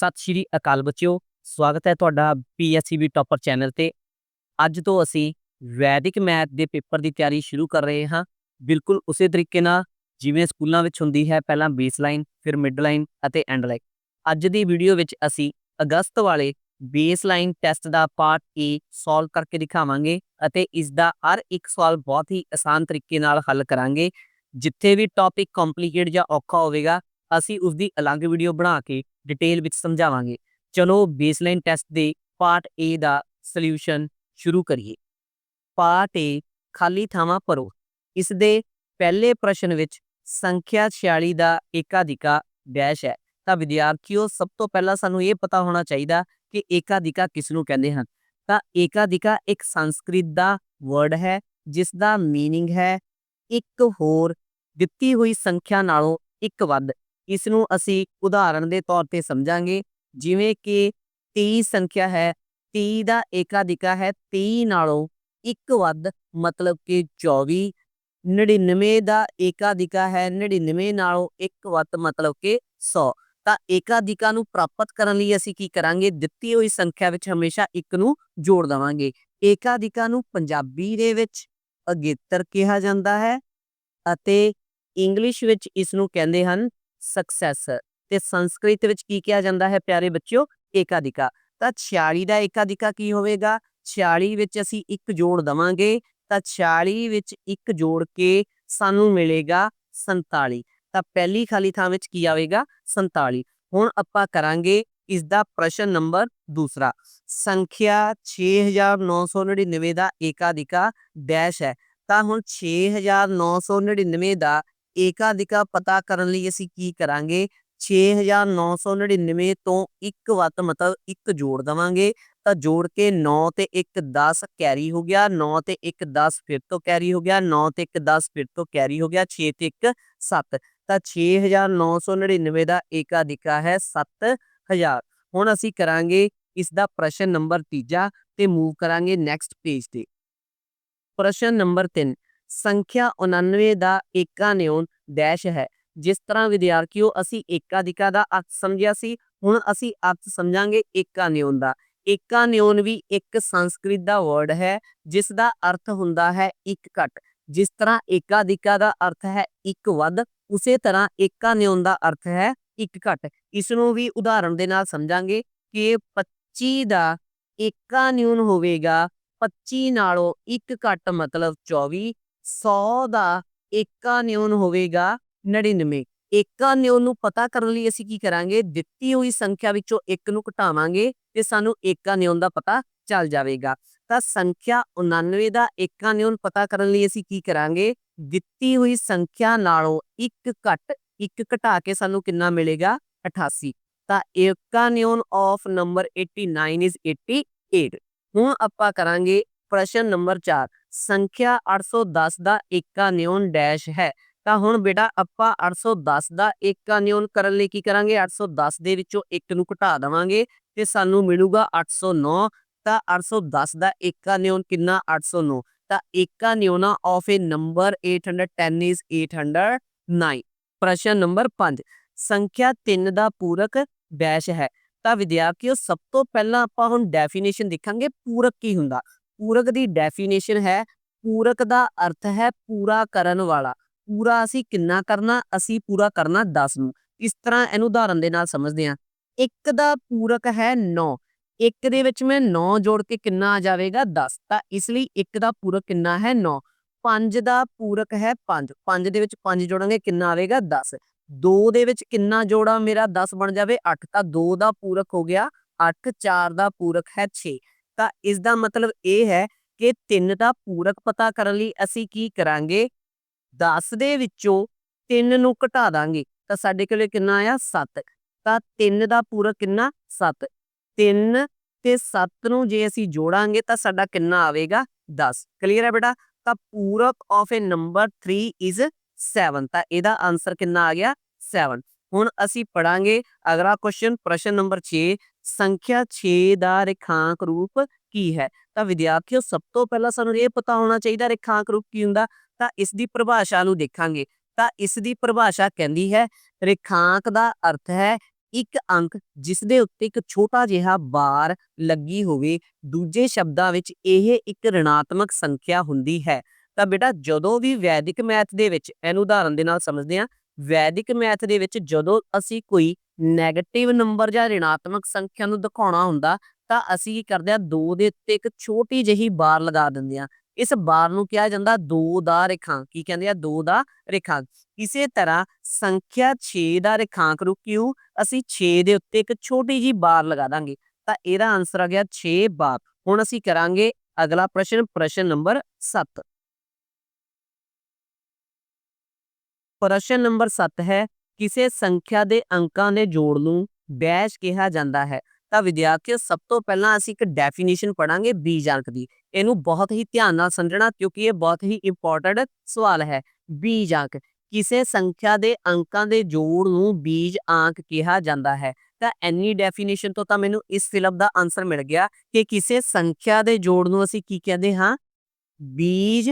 ਸਤਿ ਸ਼੍ਰੀ ਅਕਾਲ ਬੱਚਿਓ, ਸਵਾਗਤ ਹੈ ਤੁਹਾਡਾ ਪੀਐਸਸੀਬੀ ਟੌਪਰ ਚੈਨਲ ਤੇ। ਅੱਜ ਤੋਂ ਅਸੀਂ ਵੈਦਿਕ ਮੈਥ ਦੇ ਪੇਪਰ ਦੀ ਤਿਆਰੀ ਸ਼ੁਰੂ ਕਰ ਰਹੇ ਹਾਂ। ਬਿਲਕੁਲ ਉਸੇ ਤਰੀਕੇ ਨਾਲ ਜਿਵੇਂ ਸਕੂਲਾਂ ਵਿੱਚ ਹੁੰਦੀ ਹੈ, ਪਹਿਲਾਂ ਬੇਸਲਾਈਨ ਫਿਰ ਮਿਡਲਾਈਨ ਅਤੇ ਐਂਡਲਾਈਨ ਅੱਜ ਦੀ ਵੀਡੀਓ ਵਿੱਚ ਅਸੀਂ ਅਗਸਤ ਵਾਲੇ ਬੇਸਲਾਈਨ ਟੈਸਟ ਦਾ ਪਾਰਟ ਏ ਸੋਲਵ ਕਰਕੇ ਦਿਖਾਵਾਂਗੇ ਅਤੇ ਇਸ ਦਾ ਹਰ ਇੱਕ ਸਵਾਲ ਬਹੁਤ ਹੀ ਆਸਾਨ ਤਰੀਕੇ ਨਾਲ ਹੱਲ ਕਰਾਂਗੇ। ਜਿੱਥੇ ਵੀ ਟੌਪਿਕ ਕੰਪਲਿਕੇਟ ਜਾਂ ਔਖਾ ਹੋਵੇਗਾ ਅਸੀਂ ਉਸ ਦੀ ਅਲੱਗ ਵੀਡੀਓ ਬਣਾ ਕੇ ਡਿਟੇਲ ਵਿੱਚ ਸਮਝਾਵਾਂਗੇ ਚਲੋ ਬੇਸਲਾਈਨ ਟੈਸਟ ਦੇ ਪਾਰਟ A ਦਾ ਸੋਲੂਸ਼ਨ ਸ਼ੁਰੂ ਕਰੀਏ ਪਾਰਟ A ਖਾਲੀ ਥਾਵਾਂ ਭਰੋ ਇਸ ਦੇ ਪਹਿਲੇ ਪ੍ਰਸ਼ਨ ਵਿੱਚ ਸੰਖਿਆ 46 ਦਾ ਏਕਾਧਿਕਾ ਡੈਸ਼ ਹੈ ਤਾਂ ਵਿਦਿਆਰਥੀਓ ਸਭ ਤੋਂ ਪਹਿਲਾਂ ਸਾਨੂੰ ਇਹ ਪਤਾ ਹੋਣਾ ਚਾਹੀਦਾ ਕਿ ਏਕਾਧਿਕਾ ਕਿਸ ਨੂੰ ਕਹਿੰਦੇ ਹਨ ਤਾਂ ਏਕਾਧਿਕਾ ਇੱਕ ਸੰਸਕ੍ਰਿਤ ਦਾ ਵਰਡ ਹੈ ਜਿਸ ਦਾ मीनिंग ਹੈ ਇੱਕ ਹੋਰ ਦਿੱਤੀ ਹੋਈ ਸੰਖਿਆ ਨਾਲੋਂ ਇੱਕ ਵੱਧ ਇਸ ਨੂੰ ਅਸੀਂ ਉਦਾਹਰਣ ਦੇ ਤੌਰ ਤੇ ਸਮਝਾਂਗੇ। ਜਿਵੇਂ ਕਿ 30 ਸੰਖਿਆ ਹੈ 30 ਦਾ ਏਕਾਧਿਕਾ ਹੈ 30 ਨਾਲੋਂ ਇੱਕ ਵੱਧ ਮਤਲਬ ਕਿ 24 99 ਦਾ ਏਕਾਧਿਕਾ ਹੈ 99 ਨਾਲੋਂ ਇੱਕ ਵੱਧ ਮਤਲਬ ਕਿ 100 ਤਾਂ ਏਕਾਧਿਕਾ ਨੂੰ ਪ੍ਰਾਪਤ ਕਰਨ ਲਈ ਅਸੀਂ ਕੀ ਕਰਾਂਗੇ? ਦਿੱਤੀ ਹੋਈ ਸੰਖਿਆ ਵਿੱਚ ਹਮੇਸ਼ਾ ਇੱਕ ਨੂੰ ਜੋੜ ਦਵਾਂਗੇ। ਏਕਾਧਿਕਾ ਨੂੰ ਪੰਜਾਬੀ ਦੇ ਵਿੱਚ ਅਗੇਤਰ ਕਿਹਾ ਜਾਂਦਾ ਹੈ ਅਤੇ ਇੰਗਲਿਸ਼ ਵਿੱਚ ਇਸ ਨੂੰ ਕਹਿੰਦੇ ਹਨ ਸਕਸੈਸ ਤੇ ਸੰਸਕ੍ਰਿਤ ਵਿੱਚ ਕੀ ਕਿਹਾ ਜਾਂਦਾ ਹੈ ਪਿਆਰੇ ਬੱਚਿਓ? ਏਕਾਧਿਕਾ। ਤਾਂ 46 ਦਾ ਏਕਾਧਿਕਾ ਕੀ ਹੋਵੇਗਾ? 46 ਵਿੱਚ ਅਸੀਂ ਇੱਕ ਜੋੜ ਦਵਾਂਗੇ, ਤਾਂ 46 ਵਿੱਚ ਇੱਕ ਜੋੜ ਕੇ ਸਾਨੂੰ ਮਿਲੇਗਾ 47 ਤਾਂ ਪਹਿਲੀ ਖਾਲੀ ਥਾਂ ਵਿੱਚ ਕੀ ਆਵੇਗਾ? 47 ਹੁਣ ਆਪਾਂ ਕਰਾਂਗੇ ਇਸ ਦਾ ਪ੍ਰਸ਼ਨ ਨੰਬਰ ਦੂਸਰਾ। ਸੰਖਿਆ 6999 ਦਾ ਏਕਾਧਿਕਾ ਡੈਸ਼ ਹੈ। ਤਾਂ ਹੁਣ 6999 ਦਾ ਏਕਾਧਿਕਾ ਪਤਾ ਕਰਨ ਲਈ ਅਸੀਂ ਕੀ ਕਰਾਂਗੇ? 6999 ਤੋਂ ਇੱਕ ਵੱਧ ਮਤਲਬ ਇੱਕ ਜੋੜ ਦਵਾਂਗੇ। ਤਾਂ ਜੋੜ ਕੇ 9 ਤੇ 1 10 ਕੈਰੀ ਹੋ ਗਿਆ। 9 ਤੇ 1 10 ਫਿਰ ਤੋਂ ਕੈਰੀ ਹੋ ਗਿਆ। 9 ਤੇ 1 10 ਫਿਰ ਤੋਂ ਕੈਰੀ ਹੋ ਗਿਆ। 6 ਤੇ 1 7 ਤਾਂ 6999 ਦਾ ਏਕਾਧਿਕਾ ਹੈ 7000 ਹੁਣ ਅਸੀਂ ਕਰਾਂਗੇ ਇਸ ਦਾ ਪ੍ਰਸ਼ਨ ਨੰਬਰ ਤੀਜਾ ਤੇ ਮੂਵ ਕਰਾਂਗੇ ਨੈਕਸਟ ਪੇਜ ਤੇ। ਪ੍ਰਸ਼ਨ ਨੰਬਰ 3 ਸੰਖਿਆ 99 ਦਾ ਏਕਾਨਿਉਨ ਡੈਸ਼ ਹੈ। ਜਿਸ ਤਰ੍ਹਾਂ ਵਿਦਿਆਰਥੀਓ, ਅਸੀਂ ਏਕਾਧਿਕਾ ਦਾ ਅਰਥ ਸਮਝਿਆ ਸੀ, ਹੁਣ ਅਸੀਂ ਅਰਥ ਸਮਝਾਂਗੇ ਏਕਾਨਿਉਨ ਦਾ। ਏਕਾਨਿਉਨ ਵੀ ਇੱਕ ਸੰਸਕ੍ਰਿਤ ਦਾ ਵਰਡ ਹੈ, ਜਿਸ ਦਾ ਅਰਥ ਹੁੰਦਾ ਹੈ ਇੱਕ ਘਟ। ਜਿਸ ਤਰ੍ਹਾਂ ਏਕਾਧਿਕਾ ਦਾ ਅਰਥ ਹੈ ਇੱਕ ਵੱਧ, ਉਸੇ ਤਰ੍ਹਾਂ ਏਕਾਨਿਉਨ ਦਾ ਅਰਥ ਹੈ ਇੱਕ ਘਟ। ਇਸ ਨੂੰ ਵੀ ਉਦਾਹਰਣ ਦੇ ਨਾਲ ਸਮਝਾਂਗੇ ਕਿ 25 ਦਾ ਏਕਾ ਏਕਾਨਿਉਨ ਹੋਵੇਗਾ 25 ਨਾਲੋਂ ਇੱਕ ਘੱਟ ਮਤਲਬ 24 100 ਦਾ ਏਕਾ ਨਿਊਨ ਹੋਵੇਗਾ 99 ਏਕਾਨਿਉਨ ਨੂੰ ਪਤਾ ਕਰਨ ਲਈ ਅਸੀਂ ਕੀ ਕਰਾਂਗੇ? ਦਿੱਤੀ ਹੋਈ ਸੰਖਿਆ ਵਿੱਚੋਂ ਇੱਕ ਨੂੰ ਘਟਾਵਾਂਗੇ ਤੇ ਸਾਨੂੰ ਏਕਾਨਿਉਨ ਦਾ ਪਤਾ ਚੱਲ ਜਾਵੇਗਾ। ਤਾਂ ਸੰਖਿਆ 99 ਦਾ ਏਕਾਨਿਉਨ ਪਤਾ ਕਰਨ ਲਈ ਅਸੀਂ ਕੀ ਕਰਾਂਗੇ? ਦਿੱਤੀ ਹੋਈ ਸੰਖਿਆ ਨਾਲੋਂ ਇੱਕ ਘੱਟ, ਇੱਕ ਘਟਾ ਕੇ ਸਾਨੂੰ ਕਿੰਨਾ ਮਿਲੇਗਾ? 88 ਤਾਂ ਏਕਾ ਨਿਊਨ ਆਫ ਨੰਬਰ 89 ਇਜ਼ 88 ਹੁਣ ਆਪਾਂ ਕਰਾਂਗੇ ਪ੍ਰਸ਼ਨ ਨੰਬਰ 4 ਸੰਖਿਆ 810 ਦਾ ਏਕਾ ਏਕਾਨਿਉਨ ਡੈਸ਼ ਹੈ। ਤਾਂ ਹੁਣ ਬੇਟਾ ਆਪਾਂ 810 ਦਾ ਏਕਾਨਿਉਨ ਕਰਨ ਲਈ ਕੀ ਕਰਾਂਗੇ? 810 ਦੇ ਵਿੱਚੋਂ ਇੱਕ ਨੂੰ ਘਟਾ ਦਵਾਂਗੇ ਤੇ ਸਾਨੂੰ ਮਿਲੂਗਾ 809 ਤਾਂ 810 ਦਾ ਏਕਾਨਿਉਨ ਕਿੰਨਾ? 809 ਤਾਂ ਏਕਾ ਏਕਾਨਿਉਨਾ ਆਫ ਏ ਨੰਬਰ 810 ਇਜ਼ 809 ਪ੍ਰਸ਼ਨ ਨੰਬਰ 5 ਸੰਖਿਆ 3 ਦਾ ਪੂਰਕ ਡੈਸ਼ ਹੈ। ਤਾਂ ਵਿਦਿਆਰਥੀਓ, ਸਭ ਤੋਂ ਪਹਿਲਾਂ ਆਪਾਂ ਹੁਣ ਡੈਫੀਨੇਸ਼ਨ ਦੇਖਾਂਗੇ ਪੂਰਕ ਕੀ ਹੁੰਦਾ। ਪੂਰਕ ਦੀ ਡੈਫੀਨੇਸ਼ਨ ਹੈ, ਪੂਰਕ ਦਾ ਅਰਥ ਹੈ ਪੂਰਾ ਕਰਨ ਵਾਲਾ। ਪੂਰਾ ਅਸੀਂ ਕਿੰਨਾ ਕਰਨਾ? ਅਸੀਂ ਪੂਰਾ ਕਰਨਾ 10 ਨੂੰ। ਇਸ ਤਰ੍ਹਾਂ ਇਹਨੂੰ ਉਦਾਹਰਨ ਦੇ ਨਾਲ ਸਮਝਦੇ ਹਾਂ। ਇੱਕ ਦਾ ਪੂਰਕ ਹੈ 9 ਇੱਕ ਦੇ ਵਿੱਚ ਮੈਂ 9 ਜੋੜ ਕੇ ਕਿੰਨਾ ਆ ਜਾਵੇਗਾ? 10 ਤਾਂ ਇਸ ਲਈ ਇੱਕ ਦਾ ਪੂਰਕ ਕਿੰਨਾ ਹੈ? 9 5 ਦਾ ਪੂਰਕ ਹੈ 5 5 ਦੇ ਵਿੱਚ 5 ਜੋੜਾਂਗੇ, ਕਿੰਨਾ ਆਵੇਗਾ? 10 2 ਦੇ ਵਿੱਚ ਕਿੰਨਾ ਜੋੜਾ ਮੇਰਾ 10 ਬਣ ਜਾਵੇ? 8 ਤਾਂ 2 ਦਾ ਪੂਰਕ ਹੋ ਗਿਆ 8 4 ਦਾ ਪੂਰਕ ਹੈ 6 ਤਾਂ ਇਸ ਦਾ ਮਤਲਬ ਇਹ ਹੈ ਕਿ 3 ਦਾ ਪੂਰਕ ਪਤਾ ਕਰਨ ਲਈ ਅਸੀਂ ਕੀ ਕਰਾਂਗੇ? 10 ਦੇ ਵਿੱਚੋਂ 3 ਨੂੰ ਘਟਾ ਦਾਂਗੇ। ਤਾਂ ਸਾਡੇ ਕੋਲੇ ਕਿੰਨਾ ਆਇਆ? 7 ਤਾਂ 3 ਦਾ ਪੂਰਕ ਕਿੰਨਾ? 7 3 ਤੇ 7 ਨੂੰ ਜੇ ਅਸੀਂ ਜੋੜਾਂਗੇ ਤਾਂ ਸਾਡਾ ਕਿੰਨਾ ਆਵੇਗਾ? 10 ਕਲੀਅਰ ਹੈ ਬੇਟਾ? ਤਾਂ ਪੂਰਕ ਆਫ ਏ ਨੰਬਰ 3 ਇਜ਼ 7 ਤਾਂ ਇਹਦਾ ਆਨਸਰ ਕਿੰਨਾ ਆ ਗਿਆ? 7 ਹੁਣ ਅਸੀਂ ਪੜਾਂਗੇ ਅਗਲਾ ਕੁਐਸਚਨ ਪ੍ਰਸ਼ਨ ਨੰਬਰ 6 ਸੰਖਿਆ 6 ਦਾ ਰੇਖਾਂਕ ਰੂਪ ਕੀ ਹੈ? ਤਾਂ ਵਿਦਿਆਰਥੀਓ, ਸਭ ਤੋਂ ਪਹਿਲਾਂ ਸਾਨੂੰ ਇਹ ਪਤਾ ਹੋਣਾ ਚਾਹੀਦਾ ਰੇਖਾਂਕ ਰੂਪ ਕੀ ਹੁੰਦਾ, ਤਾਂ ਇਸ ਦੀ ਪਰਿਭਾਸ਼ਾ ਨੂੰ ਦੇਖਾਂਗੇ। ਤਾਂ ਇਸ ਦੀ ਪਰਿਭਾਸ਼ਾ ਕਹਿੰਦੀ ਹੈ, ਰੇਖਾਂਕ ਦਾ ਅਰਥ ਹੈ ਇੱਕ ਅੰਕ ਜਿਸ ਦੇ ਉੱਤੇ ਇੱਕ ਛੋਟਾ ਜਿਹਾ ਬਾਰ ਲੱਗੀ ਹੋਵੇ, ਦੂਜੇ ਸ਼ਬਦਾਂ ਵਿੱਚ ਇਹ ਇੱਕ ਰਿਣਾਤਮਕ ਸੰਖਿਆ ਹੁੰਦੀ ਹੈ। ਤਾਂ ਬੇਟਾ, ਜਦੋਂ ਵੀ ਵੈਦਿਕ ਮੈਥ ਦੇ ਵਿੱਚ, ਇਹਨੂੰ ਉਦਾਹਰਨ ਦੇ ਨਾਲ ਸਮਝਦੇ ਹਾਂ, ਵੈਦਿਕ ਮੈਥ ਦੇ ਵਿੱਚ ਜਦੋਂ ਅਸੀਂ ਕੋਈ ਨੈਗੇਟਿਵ ਨੰਬਰ ਜਾਂ ਰਿਣਾਤਮਕ ਸੰਖਿਆ ਨੂੰ ਦਿਖਾਉਣਾ ਹੁੰਦਾ, ਤਾਂ ਅਸੀਂ ਕੀ ਕਰਦੇ ਆ 2 ਦੇ ਉੱਤੇ ਇੱਕ ਛੋਟੀ ਜਿਹੀ ਬਾਰ ਲਗਾ ਦਿੰਦੇ ਆ ਇਸ ਬਾਰ ਨੂੰ ਕਿਹਾ ਜਾਂਦਾ 2 ਦਾ ਰੇਖਾਂਕ। ਕੀ ਕਹਿੰਦੇ ਆ? 2 ਦਾ ਰੇਖਾਂਕ। ਇਸੇ ਤਰ੍ਹਾਂ ਸੰਖਿਆ 6 ਦਾ ਰੇਖਾਂਕ ਨੂੰ ਕਿਉਂ ਅਸੀਂ 6 ਦੇ ਉੱਤੇ ਇੱਕ ਛੋਟੀ ਜੀ ਬਾਰ ਲਗਾ ਦਾਂਗੇ। ਤਾਂ ਇਹਦਾ ਆਨਸਰ ਆ ਗਿਆ 6 ਬਾਰ ਹੁਣ ਅਸੀਂ ਕਰਾਂਗੇ ਅਗਲਾ ਪ੍ਰਸ਼ਨ ਪ੍ਰਸ਼ਨ ਨੰਬਰ 7 ਪ੍ਰਸ਼ਨ ਨੰਬਰ 7 ਹੈ ਕਿਸੇ ਸੰਖਿਆ ਦੇ ਅੰਕਾਂ ਦੇ ਜੋੜ ਨੂੰ ਬੈਸ਼ ਕਿਹਾ ਜਾਂਦਾ ਹੈ। ਤਾਂ ਵਿਦਿਆਰਥੀਓ ਸਭ ਤੋਂ ਪਹਿਲਾਂ ਅਸੀਂ ਇੱਕ ਡੈਫੀਨੇਸ਼ਨ ਪੜਾਂਗੇ ਬੀਜ ਅੰਕ ਦੀ। ਇਹਨੂੰ ਬਹੁਤ ਹੀ ਧਿਆਨ ਨਾਲ ਸਮਝਣਾ ਕਿਉਂਕਿ ਇਹ ਬਹੁਤ ਹੀ ਇੰਪੋਰਟੈਂਟ ਸਵਾਲ ਹੈ। ਬੀਜ ਅੰਕ ਕਿਸੇ ਸੰਖਿਆ ਦੇ ਅੰਕਾਂ ਦੇ ਜੋੜ ਨੂੰ ਬੀਜ ਆਂਕ ਕਿਹਾ ਜਾਂਦਾ ਹੈ। ਤਾਂ ਐਨੀ ਡੈਫੀਨੇਸ਼ਨ ਤੋਂ ਤਾਂ ਮੈਨੂੰ ਇਸ ਫਿਲਮ ਦਾ ਆਨਸਰ ਮਿਲ ਗਿਆ ਕਿ ਕਿਸੇ ਸੰਖਿਆ ਦੇ ਜੋੜ ਨੂੰ ਅਸੀਂ ਕੀ ਕਹਿੰਦੇ ਹਾਂ? ਬੀਜ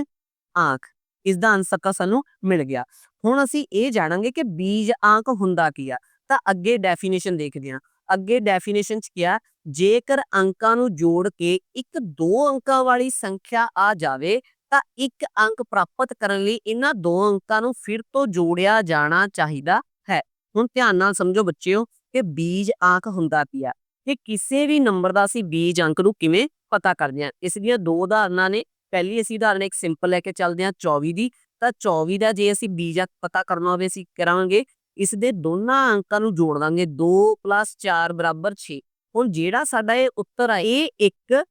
ਆਂਕ ਇਸ ਦਾ ਆਨਸਰ ਤਾਂ ਸਾਨੂੰ ਮਿਲ ਗਿਆ। ਹੁਣ ਅਸੀਂ ਇਹ ਜਾਣਾਂਗੇ ਕਿ ਬੀਜ ਅੰਕ ਹੁੰਦਾ ਕੀ ਆ, ਤਾਂ ਅੱਗੇ ਡੈਫੀਨੇਸ਼ਨ ਦੇਖਦੇ ਹਾਂ। ਅੱਗੇ ਡੈਫੀਨੇਸ਼ਨ ਚ ਕਿਹਾ ਜੇਕਰ ਅੰਕਾਂ ਨੂੰ ਜੋੜ ਕੇ ਇੱਕ ਦੋ ਅੰਕਾਂ ਵਾਲੀ ਸੰਖਿਆ ਆ ਜਾਵੇ, ਤਾਂ ਇੱਕ ਅੰਕ ਪ੍ਰਾਪਤ ਕਰਨ ਲਈ ਇਹਨਾਂ ਦੋ ਅੰਕਾਂ ਨੂੰ ਫਿਰ ਤੋਂ ਜੋੜਿਆ ਜਾਣਾ ਚਾਹੀਦਾ ਹੈ। ਹੁਣ ਧਿਆਨ ਨਾਲ ਸਮਝੋ ਬੱਚਿਓ ਕਿ ਬੀਜ ਅੰਕ ਹੁੰਦਾ ਕੀ ਆ। ਕਿ ਕਿਸੇ ਵੀ ਨੰਬਰ ਦਾ ਅਸੀਂ ਬੀਜ ਅੰਕ ਨੂੰ ਕਿਵੇਂ ਪਤਾ ਕਰਦੇ ਹਾਂ। ਇਸ ਦੀਆਂ ਦੋ ਉਦਾਹਰਨਾਂ ਨੇ। ਪਹਿਲੀ ਅਸੀਂ ਉਦਾਹਰਨ ਇੱਕ ਸਿੰਪਲ ਲੈ ਕੇ ਚੱਲਦੇ ਹਾਂ 24 ਦੀ। ਤਾਂ 24 ਦਾ ਜੇ ਅਸੀਂ ਬੀਜ ਅੰਕ ਪਤਾ ਕਰਨਾ ਹੋਵੇ ਅਸੀਂ ਕਰਾਂਗੇ, ਇਸ ਦੇ ਦੋਨਾਂ ਅੰਕਾਂ ਨੂੰ ਜੋੜ ਦਾਂਗੇ 2 4 6 ਹੁਣ ਜਿਹੜਾ ਸਾਡਾ ਇਹ ਉੱਤਰ ਆ, ਇਹ ਇੱਕ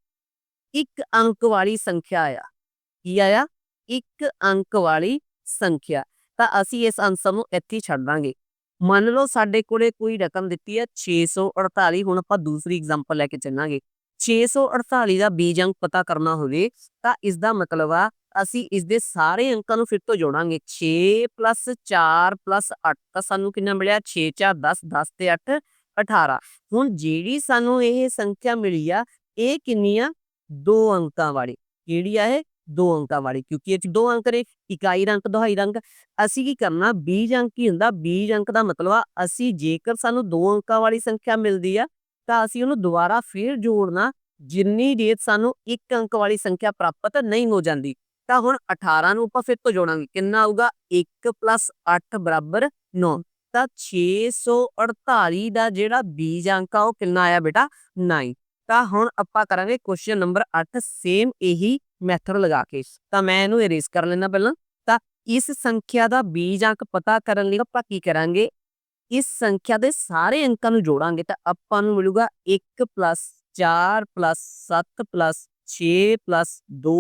ਇੱਕ ਅੰਕ ਵਾਲੀ ਸੰਖਿਆ ਆ। ਕੀ ਆਇਆ? ਇੱਕ ਅੰਕ ਵਾਲੀ ਸੰਖਿਆ। ਤਾਂ ਅਸੀਂ ਇਸ ਅੰਸਰ ਨੂੰ ਇੱਥੇ ਛੱਡ ਦਾਂਗੇ। ਮੰਨ ਲਓ ਸਾਡੇ ਕੋਲੇ ਕੋਈ ਰਕਮ ਦਿੱਤੀ ਹੈ 648 ਹੁਣ ਆਪਾਂ ਦੂਸਰੀ ਐਗਜ਼ਾਮਪਲ ਲੈ ਕੇ ਚੱਲਾਂਗੇ। 648 ਦਾ ਬੀਜ ਅੰਕ ਪਤਾ ਕਰਨਾ ਹੋਵੇ, ਤਾਂ ਇਸ ਦਾ ਮਤਲਬ ਆ ਅਸੀਂ ਇਸ ਦੇ ਸਾਰੇ ਅੰਕਾਂ ਨੂੰ ਫਿਰ ਤੋਂ ਜੋੜਾਂਗੇ। 6 4 8 ਤਾਂ ਸਾਨੂੰ ਕਿੰਨਾ ਮਿਲਿਆ? 6 4 10 10 ਤੇ 8 18 ਹੁਣ ਜਿਹੜੀ ਸਾਨੂੰ ਇਹ ਸੰਖਿਆ ਮਿਲੀ ਆ, ਇਹ ਕਿੰਨੀ ਆ ਦੋ ਅੰਕਾਂ ਵਾਲੀ। ਕਿਹੜੀ ਆ ਇਹ? ਦੋ ਅੰਕਾਂ ਵਾਲੀ। ਕਿਉਂਕਿ ਇਹ ਚ ਦੋ ਅੰਕ ਨੇ, ਇਕਾਈ ਅੰਕ ਦੁਹਾਈ ਅੰਕ ਅਸੀਂ ਕੀ ਕਰਨਾ? ਬੀਜ ਅੰਕ ਕੀ ਹੁੰਦਾ? ਬੀਜ ਅੰਕ ਦਾ ਮਤਲਬ ਆ, ਅਸੀਂ ਜੇਕਰ ਸਾਨੂੰ ਦੋ ਅੰਕਾਂ ਵਾਲੀ ਸੰਖਿਆ ਮਿਲਦੀ ਆ, ਤਾਂ ਅਸੀਂ ਉਹਨੂੰ ਦੁਬਾਰਾ ਫੇਰ ਜੋੜਨਾ। ਜਿੰਨੀ ਦੇਰ ਸਾਨੂੰ ਇੱਕ ਅੰਕ ਵਾਲੀ ਸੰਖਿਆ ਪ੍ਰਾਪਤ ਨਹੀਂ ਹੋ ਜਾਂਦੀ। ਤਾਂ ਹੁਣ 18 ਨੂੰ ਆਪਾਂ ਫਿਰ ਤੋਂ ਜੋੜਾਂਗੇ। ਕਿੰਨਾ ਆਊਗਾ? 1 8 ਬਰਾਬਰ 9 ਤਾਂ 648 ਦਾ ਜਿਹੜਾ ਬੀਜ ਅੰਕ ਆ, ਉਹ ਕਿੰਨਾ ਆਇਆ ਬੇਟਾ? 9 ਤਾਂ ਹੁਣ ਆਪਾਂ ਕਰਾਂਗੇ ਕੁਐਸਚਨ ਨੰਬਰ 8 ਸੇਮ ਇਹੀ ਮੈਥਡ ਲਗਾ ਕੇ। ਤਾਂ ਮੈਂ ਇਹਨੂੰ ਇਰੇਜ਼ ਕਰ ਲੈਣਾ ਪਹਿਲਾਂ। ਤਾਂ ਇਸ ਸੰਖਿਆ ਦਾ ਬੀਜ ਅੰਕ ਪਤਾ ਕਰਨ ਲਈ ਆਪਾਂ ਕੀ ਕਰਾਂਗੇ? ਇਸ ਸੰਖਿਆ ਦੇ ਸਾਰੇ ਅੰਕਾਂ ਨੂੰ ਜੋੜਾਂਗੇ। ਤਾਂ ਆਪਾਂ ਨੂੰ ਮਿਲੂਗਾ 1 4 7 6 2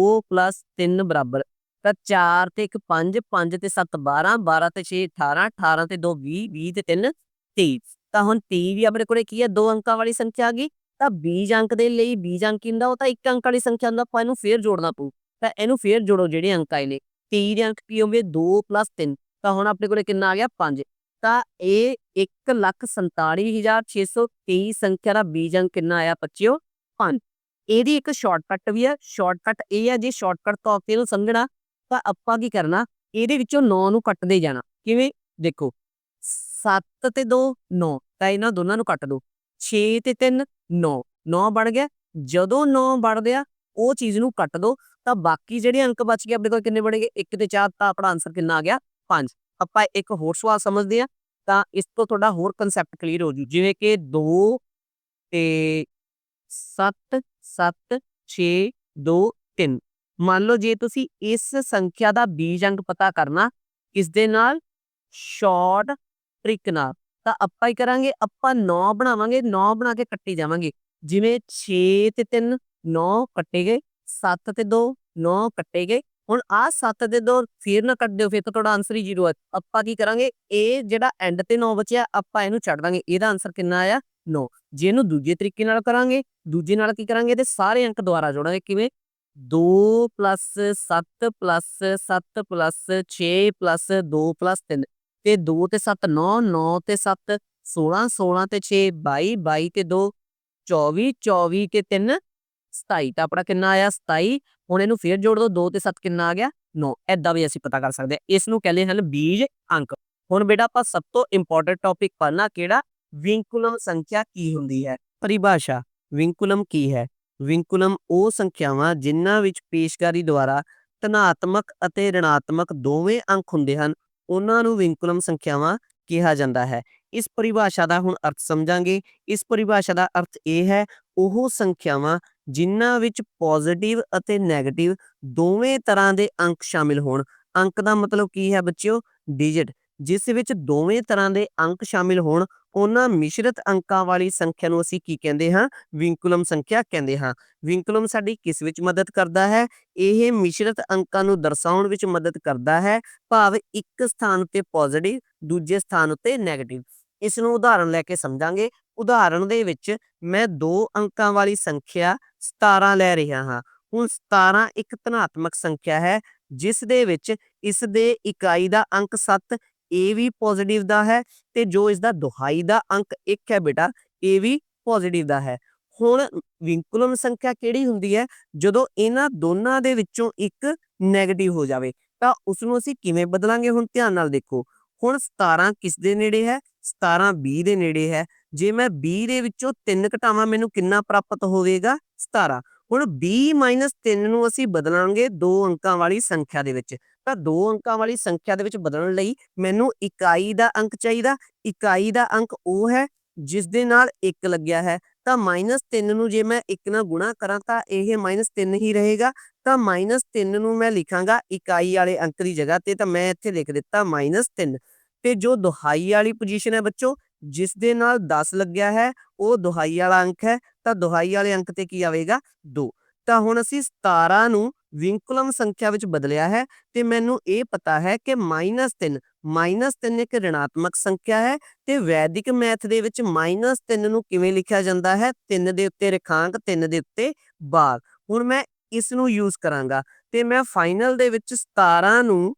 3 ਬਰਾਬਰ। ਤਾਂ 4 ਤੇ 1 5 5 ਤੇ 7 12 12 ਤੇ 6 18 18 ਤੇ 2 20 20 ਤੇ 3 23 ਤਾਂ ਹੁਣ 23 ਵੀ ਆਪਣੇ ਕੋਲੇ ਕੀ ਹੈ ਦੋ ਅੰਕਾਂ ਵਾਲੀ ਸੰਖਿਆ ਆ ਗਈ। ਤਾਂ ਬੀਜ ਅੰਕ ਦੇ ਲਈ ਬੀਜ ਅੰਕ ਹੁੰਦਾ? ਉਹ ਤਾਂ ਇੱਕ ਅੰਕ ਵਾਲੀ ਸੰਖਿਆ ਹੁੰਦਾ, ਆਪਾਂ ਇਹਨੂੰ ਫੇਰ ਜੋੜਨਾ ਪਊ। ਤਾਂ ਇਹਨੂੰ ਫੇਰ ਜੋੜੋ ਜਿਹੜੇ ਅੰਕ ਆਏ ਨੇ। 23 ਦੇ ਅੰਕ ਕੀ ਹੋਵੇ 2 3 ਤਾਂ ਹੁਣ ਆਪਣੇ ਕੋਲੇ ਕਿੰਨਾ ਆ ਗਿਆ? 5 ਤਾਂ ਇਹ 147623 ਸੰਖਿਆ ਦਾ ਬੀਜ ਅੰਕ ਕਿੰਨਾ ਆਇਆ ਬੱਚਿਓ? 5 ਇਹਦੀ ਇੱਕ ਸ਼ਾਰਟਕਟ ਵੀ ਹੈ ਸ਼ਾਰਟਕਟ ਇਹ ਆ, ਜੇ ਸ਼ਾਰਟਕਟ ਤੌਰ ਤੇ ਇਹਨੂੰ ਸਮਝਣਾ ਤਾਂ ਆਪਾਂ ਕੀ ਕਰਨਾ, ਇਹਦੇ ਵਿੱਚੋਂ 9 ਨੂੰ ਕੱਟਦੇ ਜਾਣਾ। ਕਿਵੇਂ? ਦੇਖੋ 7 ਤੇ 2 9 ਤਾਂ ਇਹਨਾਂ ਦੋਨਾਂ ਨੂੰ ਕੱਟ ਦੋ। 6 ਤੇ 3 9 9 ਬਣ ਗਿਆ। ਜਦੋਂ 9 ਬਣ ਗਿਆ ਉਹ ਚੀਜ਼ ਨੂੰ ਕੱਟ ਦੋ, ਤਾਂ ਬਾਕੀ ਜਿਹੜੇ ਅੰਕ ਬਚ ਗਏ, ਆਪਣੇ ਕੋਲ ਕਿੰਨੇ ਬਣੇਗੇ 1 ਤੇ 4 ਤਾਂ ਆਪਣਾ ਆਨਸਰ ਕਿੰਨਾ ਆ ਗਿਆ? 5 ਆਪਾਂ ਇੱਕ ਹੋਰ ਸਵਾਲ ਸਮਝਦੇ ਆ, ਤਾਂ ਇਸ ਤੋਂ ਤੁਹਾਡਾ ਹੋਰ ਕਨਸੈਪਟ ਕਲੀਅਰ ਹੋ ਜੂ। ਜਿਵੇਂ ਕਿ 2 ਤੇ 7 7 6 2 3 ਮੰਨ ਲਓ ਜੇ ਤੁਸੀਂ ਇਸ ਸੰਖਿਆ ਦਾ ਬੀਜ ਅੰਕ ਪਤਾ ਕਰਨਾ, ਇਸ ਦੇ ਨਾਲ ਸ਼ਾਰਟ ਟ੍ਰਿਕ ਨਾਲ, ਤਾਂ ਆਪਾਂ ਹੀ ਕਰਾਂਗੇ, ਆਪਾਂ 9 ਬਣਾਵਾਂਗੇ 9 ਬਣਾ ਕੇ ਕੱਟੀ ਜਾਵਾਂਗੇ। ਜਿਵੇਂ 6 ਤੇ 3 9 ਕੱਟੇ ਗਏ 7 ਤੇ 2 9 ਕੱਟੇ ਗਏ। ਹੁਣ ਆ 7 ਤੇ 2 ਫਿਰ ਨਾ ਕੱਟ ਦਿਓ, ਫਿਰ ਤਾਂ ਤੁਹਾਡਾ ਆਨਸਰ ਹੀ 0 ਹੈ ਆਪਾਂ ਕੀ ਕਰਾਂਗੇ, ਇਹ ਜਿਹੜਾ ਐਂਡ ਤੇ 9 ਬਚਿਆ, ਆਪਾਂ ਇਹਨੂੰ ਛੱਡ ਦਾਂਗੇ। ਇਹਦਾ ਆਨਸਰ ਕਿੰਨਾ ਆਇਆ? 9 ਜੇ ਇਹਨੂੰ ਦੂਜੇ ਤਰੀਕੇ ਨਾਲ ਕਰਾਂਗੇ, ਦੂਜੇ ਨਾਲ ਕੀ ਕਰਾਂਗੇ? ਤੇ ਸਾਰੇ ਅੰਕ ਦੁਆਰਾ ਜੋੜਾਂਗੇ। ਕਿਵੇਂ? 2 7 7 6 2 3 ਤੇ 2 ਤੇ 7 9 9 ਤੇ 7 16 16 ਤੇ 6 22 22 ਤੇ 2 24 24 ਤੇ 3 27 ਤਾਂ ਆਪਣਾ ਕਿੰਨਾ ਆਇਆ? 27 ਹੁਣ ਇਹਨੂੰ ਫੇਰ ਜੋੜ ਦੋ 2 ਤੇ 7 ਕਿੰਨਾ ਆ ਗਿਆ? 9 ਐਦਾਂ ਵੀ ਅਸੀਂ ਪਤਾ ਕਰ ਸਕਦੇ ਹਾਂ। ਇਸ ਨੂੰ ਕਹਿੰਦੇ ਹਨ ਬੀਜ ਅੰਕ। ਹੁਣ ਬੇਟਾ ਆਪਾਂ ਸਭ ਤੋਂ ਇੰਪੋਰਟੈਂਟ ਟੌਪਿਕ ਪੜਨਾ ਕਿਹੜਾ? ਵਿੰਕੁਲਮ ਸੰਖਿਆ ਕੀ ਹੁੰਦੀ ਹੈ? ਪਰਿਭਾਸ਼ਾ, ਵਿੰਕੁਲਮ ਕੀ ਹੈ? ਵਿੰਕੁਲਮ ਉਹ ਸੰਖਿਆਵਾਂ ਜਿਨ੍ਹਾਂ ਵਿੱਚ ਪੇਸ਼ਕਾਰੀ ਦੁਆਰਾ ਧਨਾਤਮਕ ਅਤੇ ઋਣਾਤਮਕ ਦੋਵੇਂ ਅੰਕ ਹੁੰਦੇ ਹਨ, ਉਹਨਾਂ ਨੂੰ ਵਿੰਕੁਲਮ ਸੰਖਿਆਵਾਂ ਕਿਹਾ ਜਾਂਦਾ ਹੈ। ਇਸ ਪਰਿਭਾਸ਼ਾ ਦਾ ਹੁਣ ਅਰਥ ਸਮਝਾਂਗੇ। ਇਸ ਪਰਿਭਾਸ਼ਾ ਦਾ ਅਰਥ ਇਹ ਹੈ, ਉਹ ਸੰਖਿਆਵਾਂ ਜਿਨ੍ਹਾਂ ਵਿੱਚ ਪੋਜ਼ਿਟਿਵ ਅਤੇ 네ਗੇਟਿਵ ਦੋਵੇਂ ਤਰ੍ਹਾਂ ਦੇ ਅੰਕ ਸ਼ਾਮਿਲ ਹੋਣ। ਅੰਕ ਦਾ ਮਤਲਬ ਕੀ ਹੈ ਬੱਚਿਓ? ਡਿਜਿਟ, ਜਿਸ ਵਿੱਚ ਦੋਵੇਂ ਤਰ੍ਹਾਂ ਦੇ ਅੰਕ ਸ਼ਾਮਿਲ ਹੋਣ ਉਹਨਾਂ ਮਿਸ਼ਰਤ ਅੰਕਾਂ ਵਾਲੀ ਸੰਖਿਆ ਨੂੰ ਅਸੀਂ ਕੀ ਕਹਿੰਦੇ ਹਾਂ? ਵਿੰਕੁਲਮ ਸੰਖਿਆ ਕਹਿੰਦੇ ਹਾਂ। ਵਿੰਕੁਲਮ ਸਾਡੀ ਕਿਸ ਵਿੱਚ ਮਦਦ ਕਰਦਾ ਹੈ? ਇਹ ਮਿਸ਼ਰਤ ਅੰਕਾਂ ਨੂੰ ਦਰਸਾਉਣ ਵਿੱਚ ਮਦਦ ਕਰਦਾ ਹੈ। ਭਾਵ ਇੱਕ ਸਥਾਨ ਉੱਤੇ ਪੋਜ਼ਿਟਿਵ ਦੂਜੇ ਸਥਾਨ ਉੱਤੇ 네ਗੇਟਿਵ ਇਸ ਨੂੰ ਉਦਾਹਰਣ ਲੈ ਕੇ ਸਮਝਾਂਗੇ। ਉਦਾਹਰਣ ਦੇ ਵਿੱਚ ਮੈਂ ਦੋ ਅੰਕਾਂ ਵਾਲੀ ਸੰਖਿਆ 17 ਲੈ ਰਿਹਾ ਹਾਂ। ਹੁਣ 17 ਇੱਕ ਧਨਾਤਮਕ ਸੰਖਿਆ ਹੈ, ਜਿਸ ਦੇ ਵਿੱਚ ਇਸ ਦੇ ਇਕਾਈ ਦਾ ਅੰਕ 7 ਇਹ ਵੀ ਪੋਜ਼ਿਟਿਵ ਦਾ ਹੈ ਤੇ ਜੋ ਇਸ ਦਾ ਦੁਹਾਈ ਦਾ ਅੰਕ 1 ਹੈ ਬੇਟਾ, ਇਹ ਵੀ ਪੋਜ਼ਿਟਿਵ ਦਾ ਹੈ। ਹੁਣ ਵਿੰਕੁਲਮ ਸੰਖਿਆ ਕਿਹੜੀ ਹੁੰਦੀ ਹੈ? ਜਦੋਂ ਇਹਨਾਂ ਦੋਨਾਂ ਦੇ ਵਿੱਚੋਂ ਇੱਕ 네ਗੇਟਿਵ ਹੋ ਜਾਵੇ, ਤਾਂ ਉਸ ਨੂੰ ਅਸੀਂ ਕਿਵੇਂ ਬਦਲਾਂਗੇ? ਹੁਣ ਧਿਆਨ ਨਾਲ ਦੇਖੋ, ਹੁਣ 17 ਕਿਸ ਦੇ ਨੇੜੇ ਹੈ? 17 20 ਦੇ ਨੇੜੇ ਹੈ। ਜੇ ਮੈਂ 20 ਦੇ ਵਿੱਚੋਂ 3 ਘਟਾਵਾਂ, ਮੈਨੂੰ ਕਿੰਨਾ ਪ੍ਰਾਪਤ ਹੋਵੇਗਾ? 17 ਹੁਣ 20 3 ਨੂੰ ਅਸੀਂ ਬਦਲਾਂਗੇ ਦੋ ਅੰਕਾਂ ਵਾਲੀ ਸੰਖਿਆ ਦੇ ਵਿੱਚ। ਤਾਂ ਦੋ ਅੰਕਾਂ ਵਾਲੀ ਸੰਖਿਆ ਦੇ ਵਿੱਚ ਬਦਲਣ ਲਈ ਮੈਨੂੰ ਇਕਾਈ ਦਾ ਅੰਕ ਚਾਹੀਦਾ। ਇਕਾਈ ਦਾ ਅੰਕ ਉਹ ਹੈ ਜਿਸ ਦੇ ਨਾਲ 1 ਲੱਗਿਆ ਹੈ। ਤਾਂ -3 ਨੂੰ ਜੇ ਮੈਂ 1 ਨਾਲ ਗੁਣਾ ਕਰਾਂ ਤਾਂ ਇਹ -3 ਹੀ ਰਹੇਗਾ। ਤਾਂ -3 ਨੂੰ ਮੈਂ ਲਿਖਾਂਗਾ ਇਕਾਈ ਵਾਲੇ ਅੰਕ ਦੀ ਜਗ੍ਹਾ ਤੇ ਤਾਂ ਮੈਂ ਇੱਥੇ ਲਿਖ ਦਿੱਤਾ -3 ਤੇ ਜੋ ਦੁਹਾਈ ਵਾਲੀ ਪੋਜੀਸ਼ਨ ਹੈ ਬੱਚੋ, ਜਿਸ ਦੇ ਨਾਲ 10 ਲੱਗਿਆ ਹੈ, ਉਹ ਦੁਹਾਈ ਵਾਲਾ ਅੰਕ ਹੈ। ਤਾਂ ਦੁਹਾਈ ਵਾਲੇ ਅੰਕ ਤੇ ਕੀ ਆਵੇਗਾ? 2 ਤਾਂ ਹੁਣ ਅਸੀਂ 17 ਨੂੰ ਵਿੰਕੁਲਮ ਸੰਖਿਆ ਵਿੱਚ ਬਦਲਿਆ ਹੈ ਤੇ ਮੈਨੂੰ ਇਹ ਪਤਾ ਹੈ ਕਿ -3 -3 ਇੱਕ ઋਣਾਤਮਕ ਸੰਖਿਆ ਹੈ ਤੇ ਵੈਦਿਕ ਮੈਥ ਦੇ ਵਿੱਚ -3 ਨੂੰ ਕਿਵੇਂ ਲਿਖਿਆ ਜਾਂਦਾ ਹੈ? 3 ਦੇ ਉੱਤੇ ਰੇਖਾਂਕ 3 ਦੇ ਉੱਤੇ ਬਾਰ। ਹੁਣ ਮੈਂ ਇਸ ਨੂੰ ਯੂਜ਼ ਕਰਾਂਗਾ ਤੇ ਮੈਂ ਫਾਈਨਲ ਦੇ ਵਿੱਚ 17 ਨੂੰ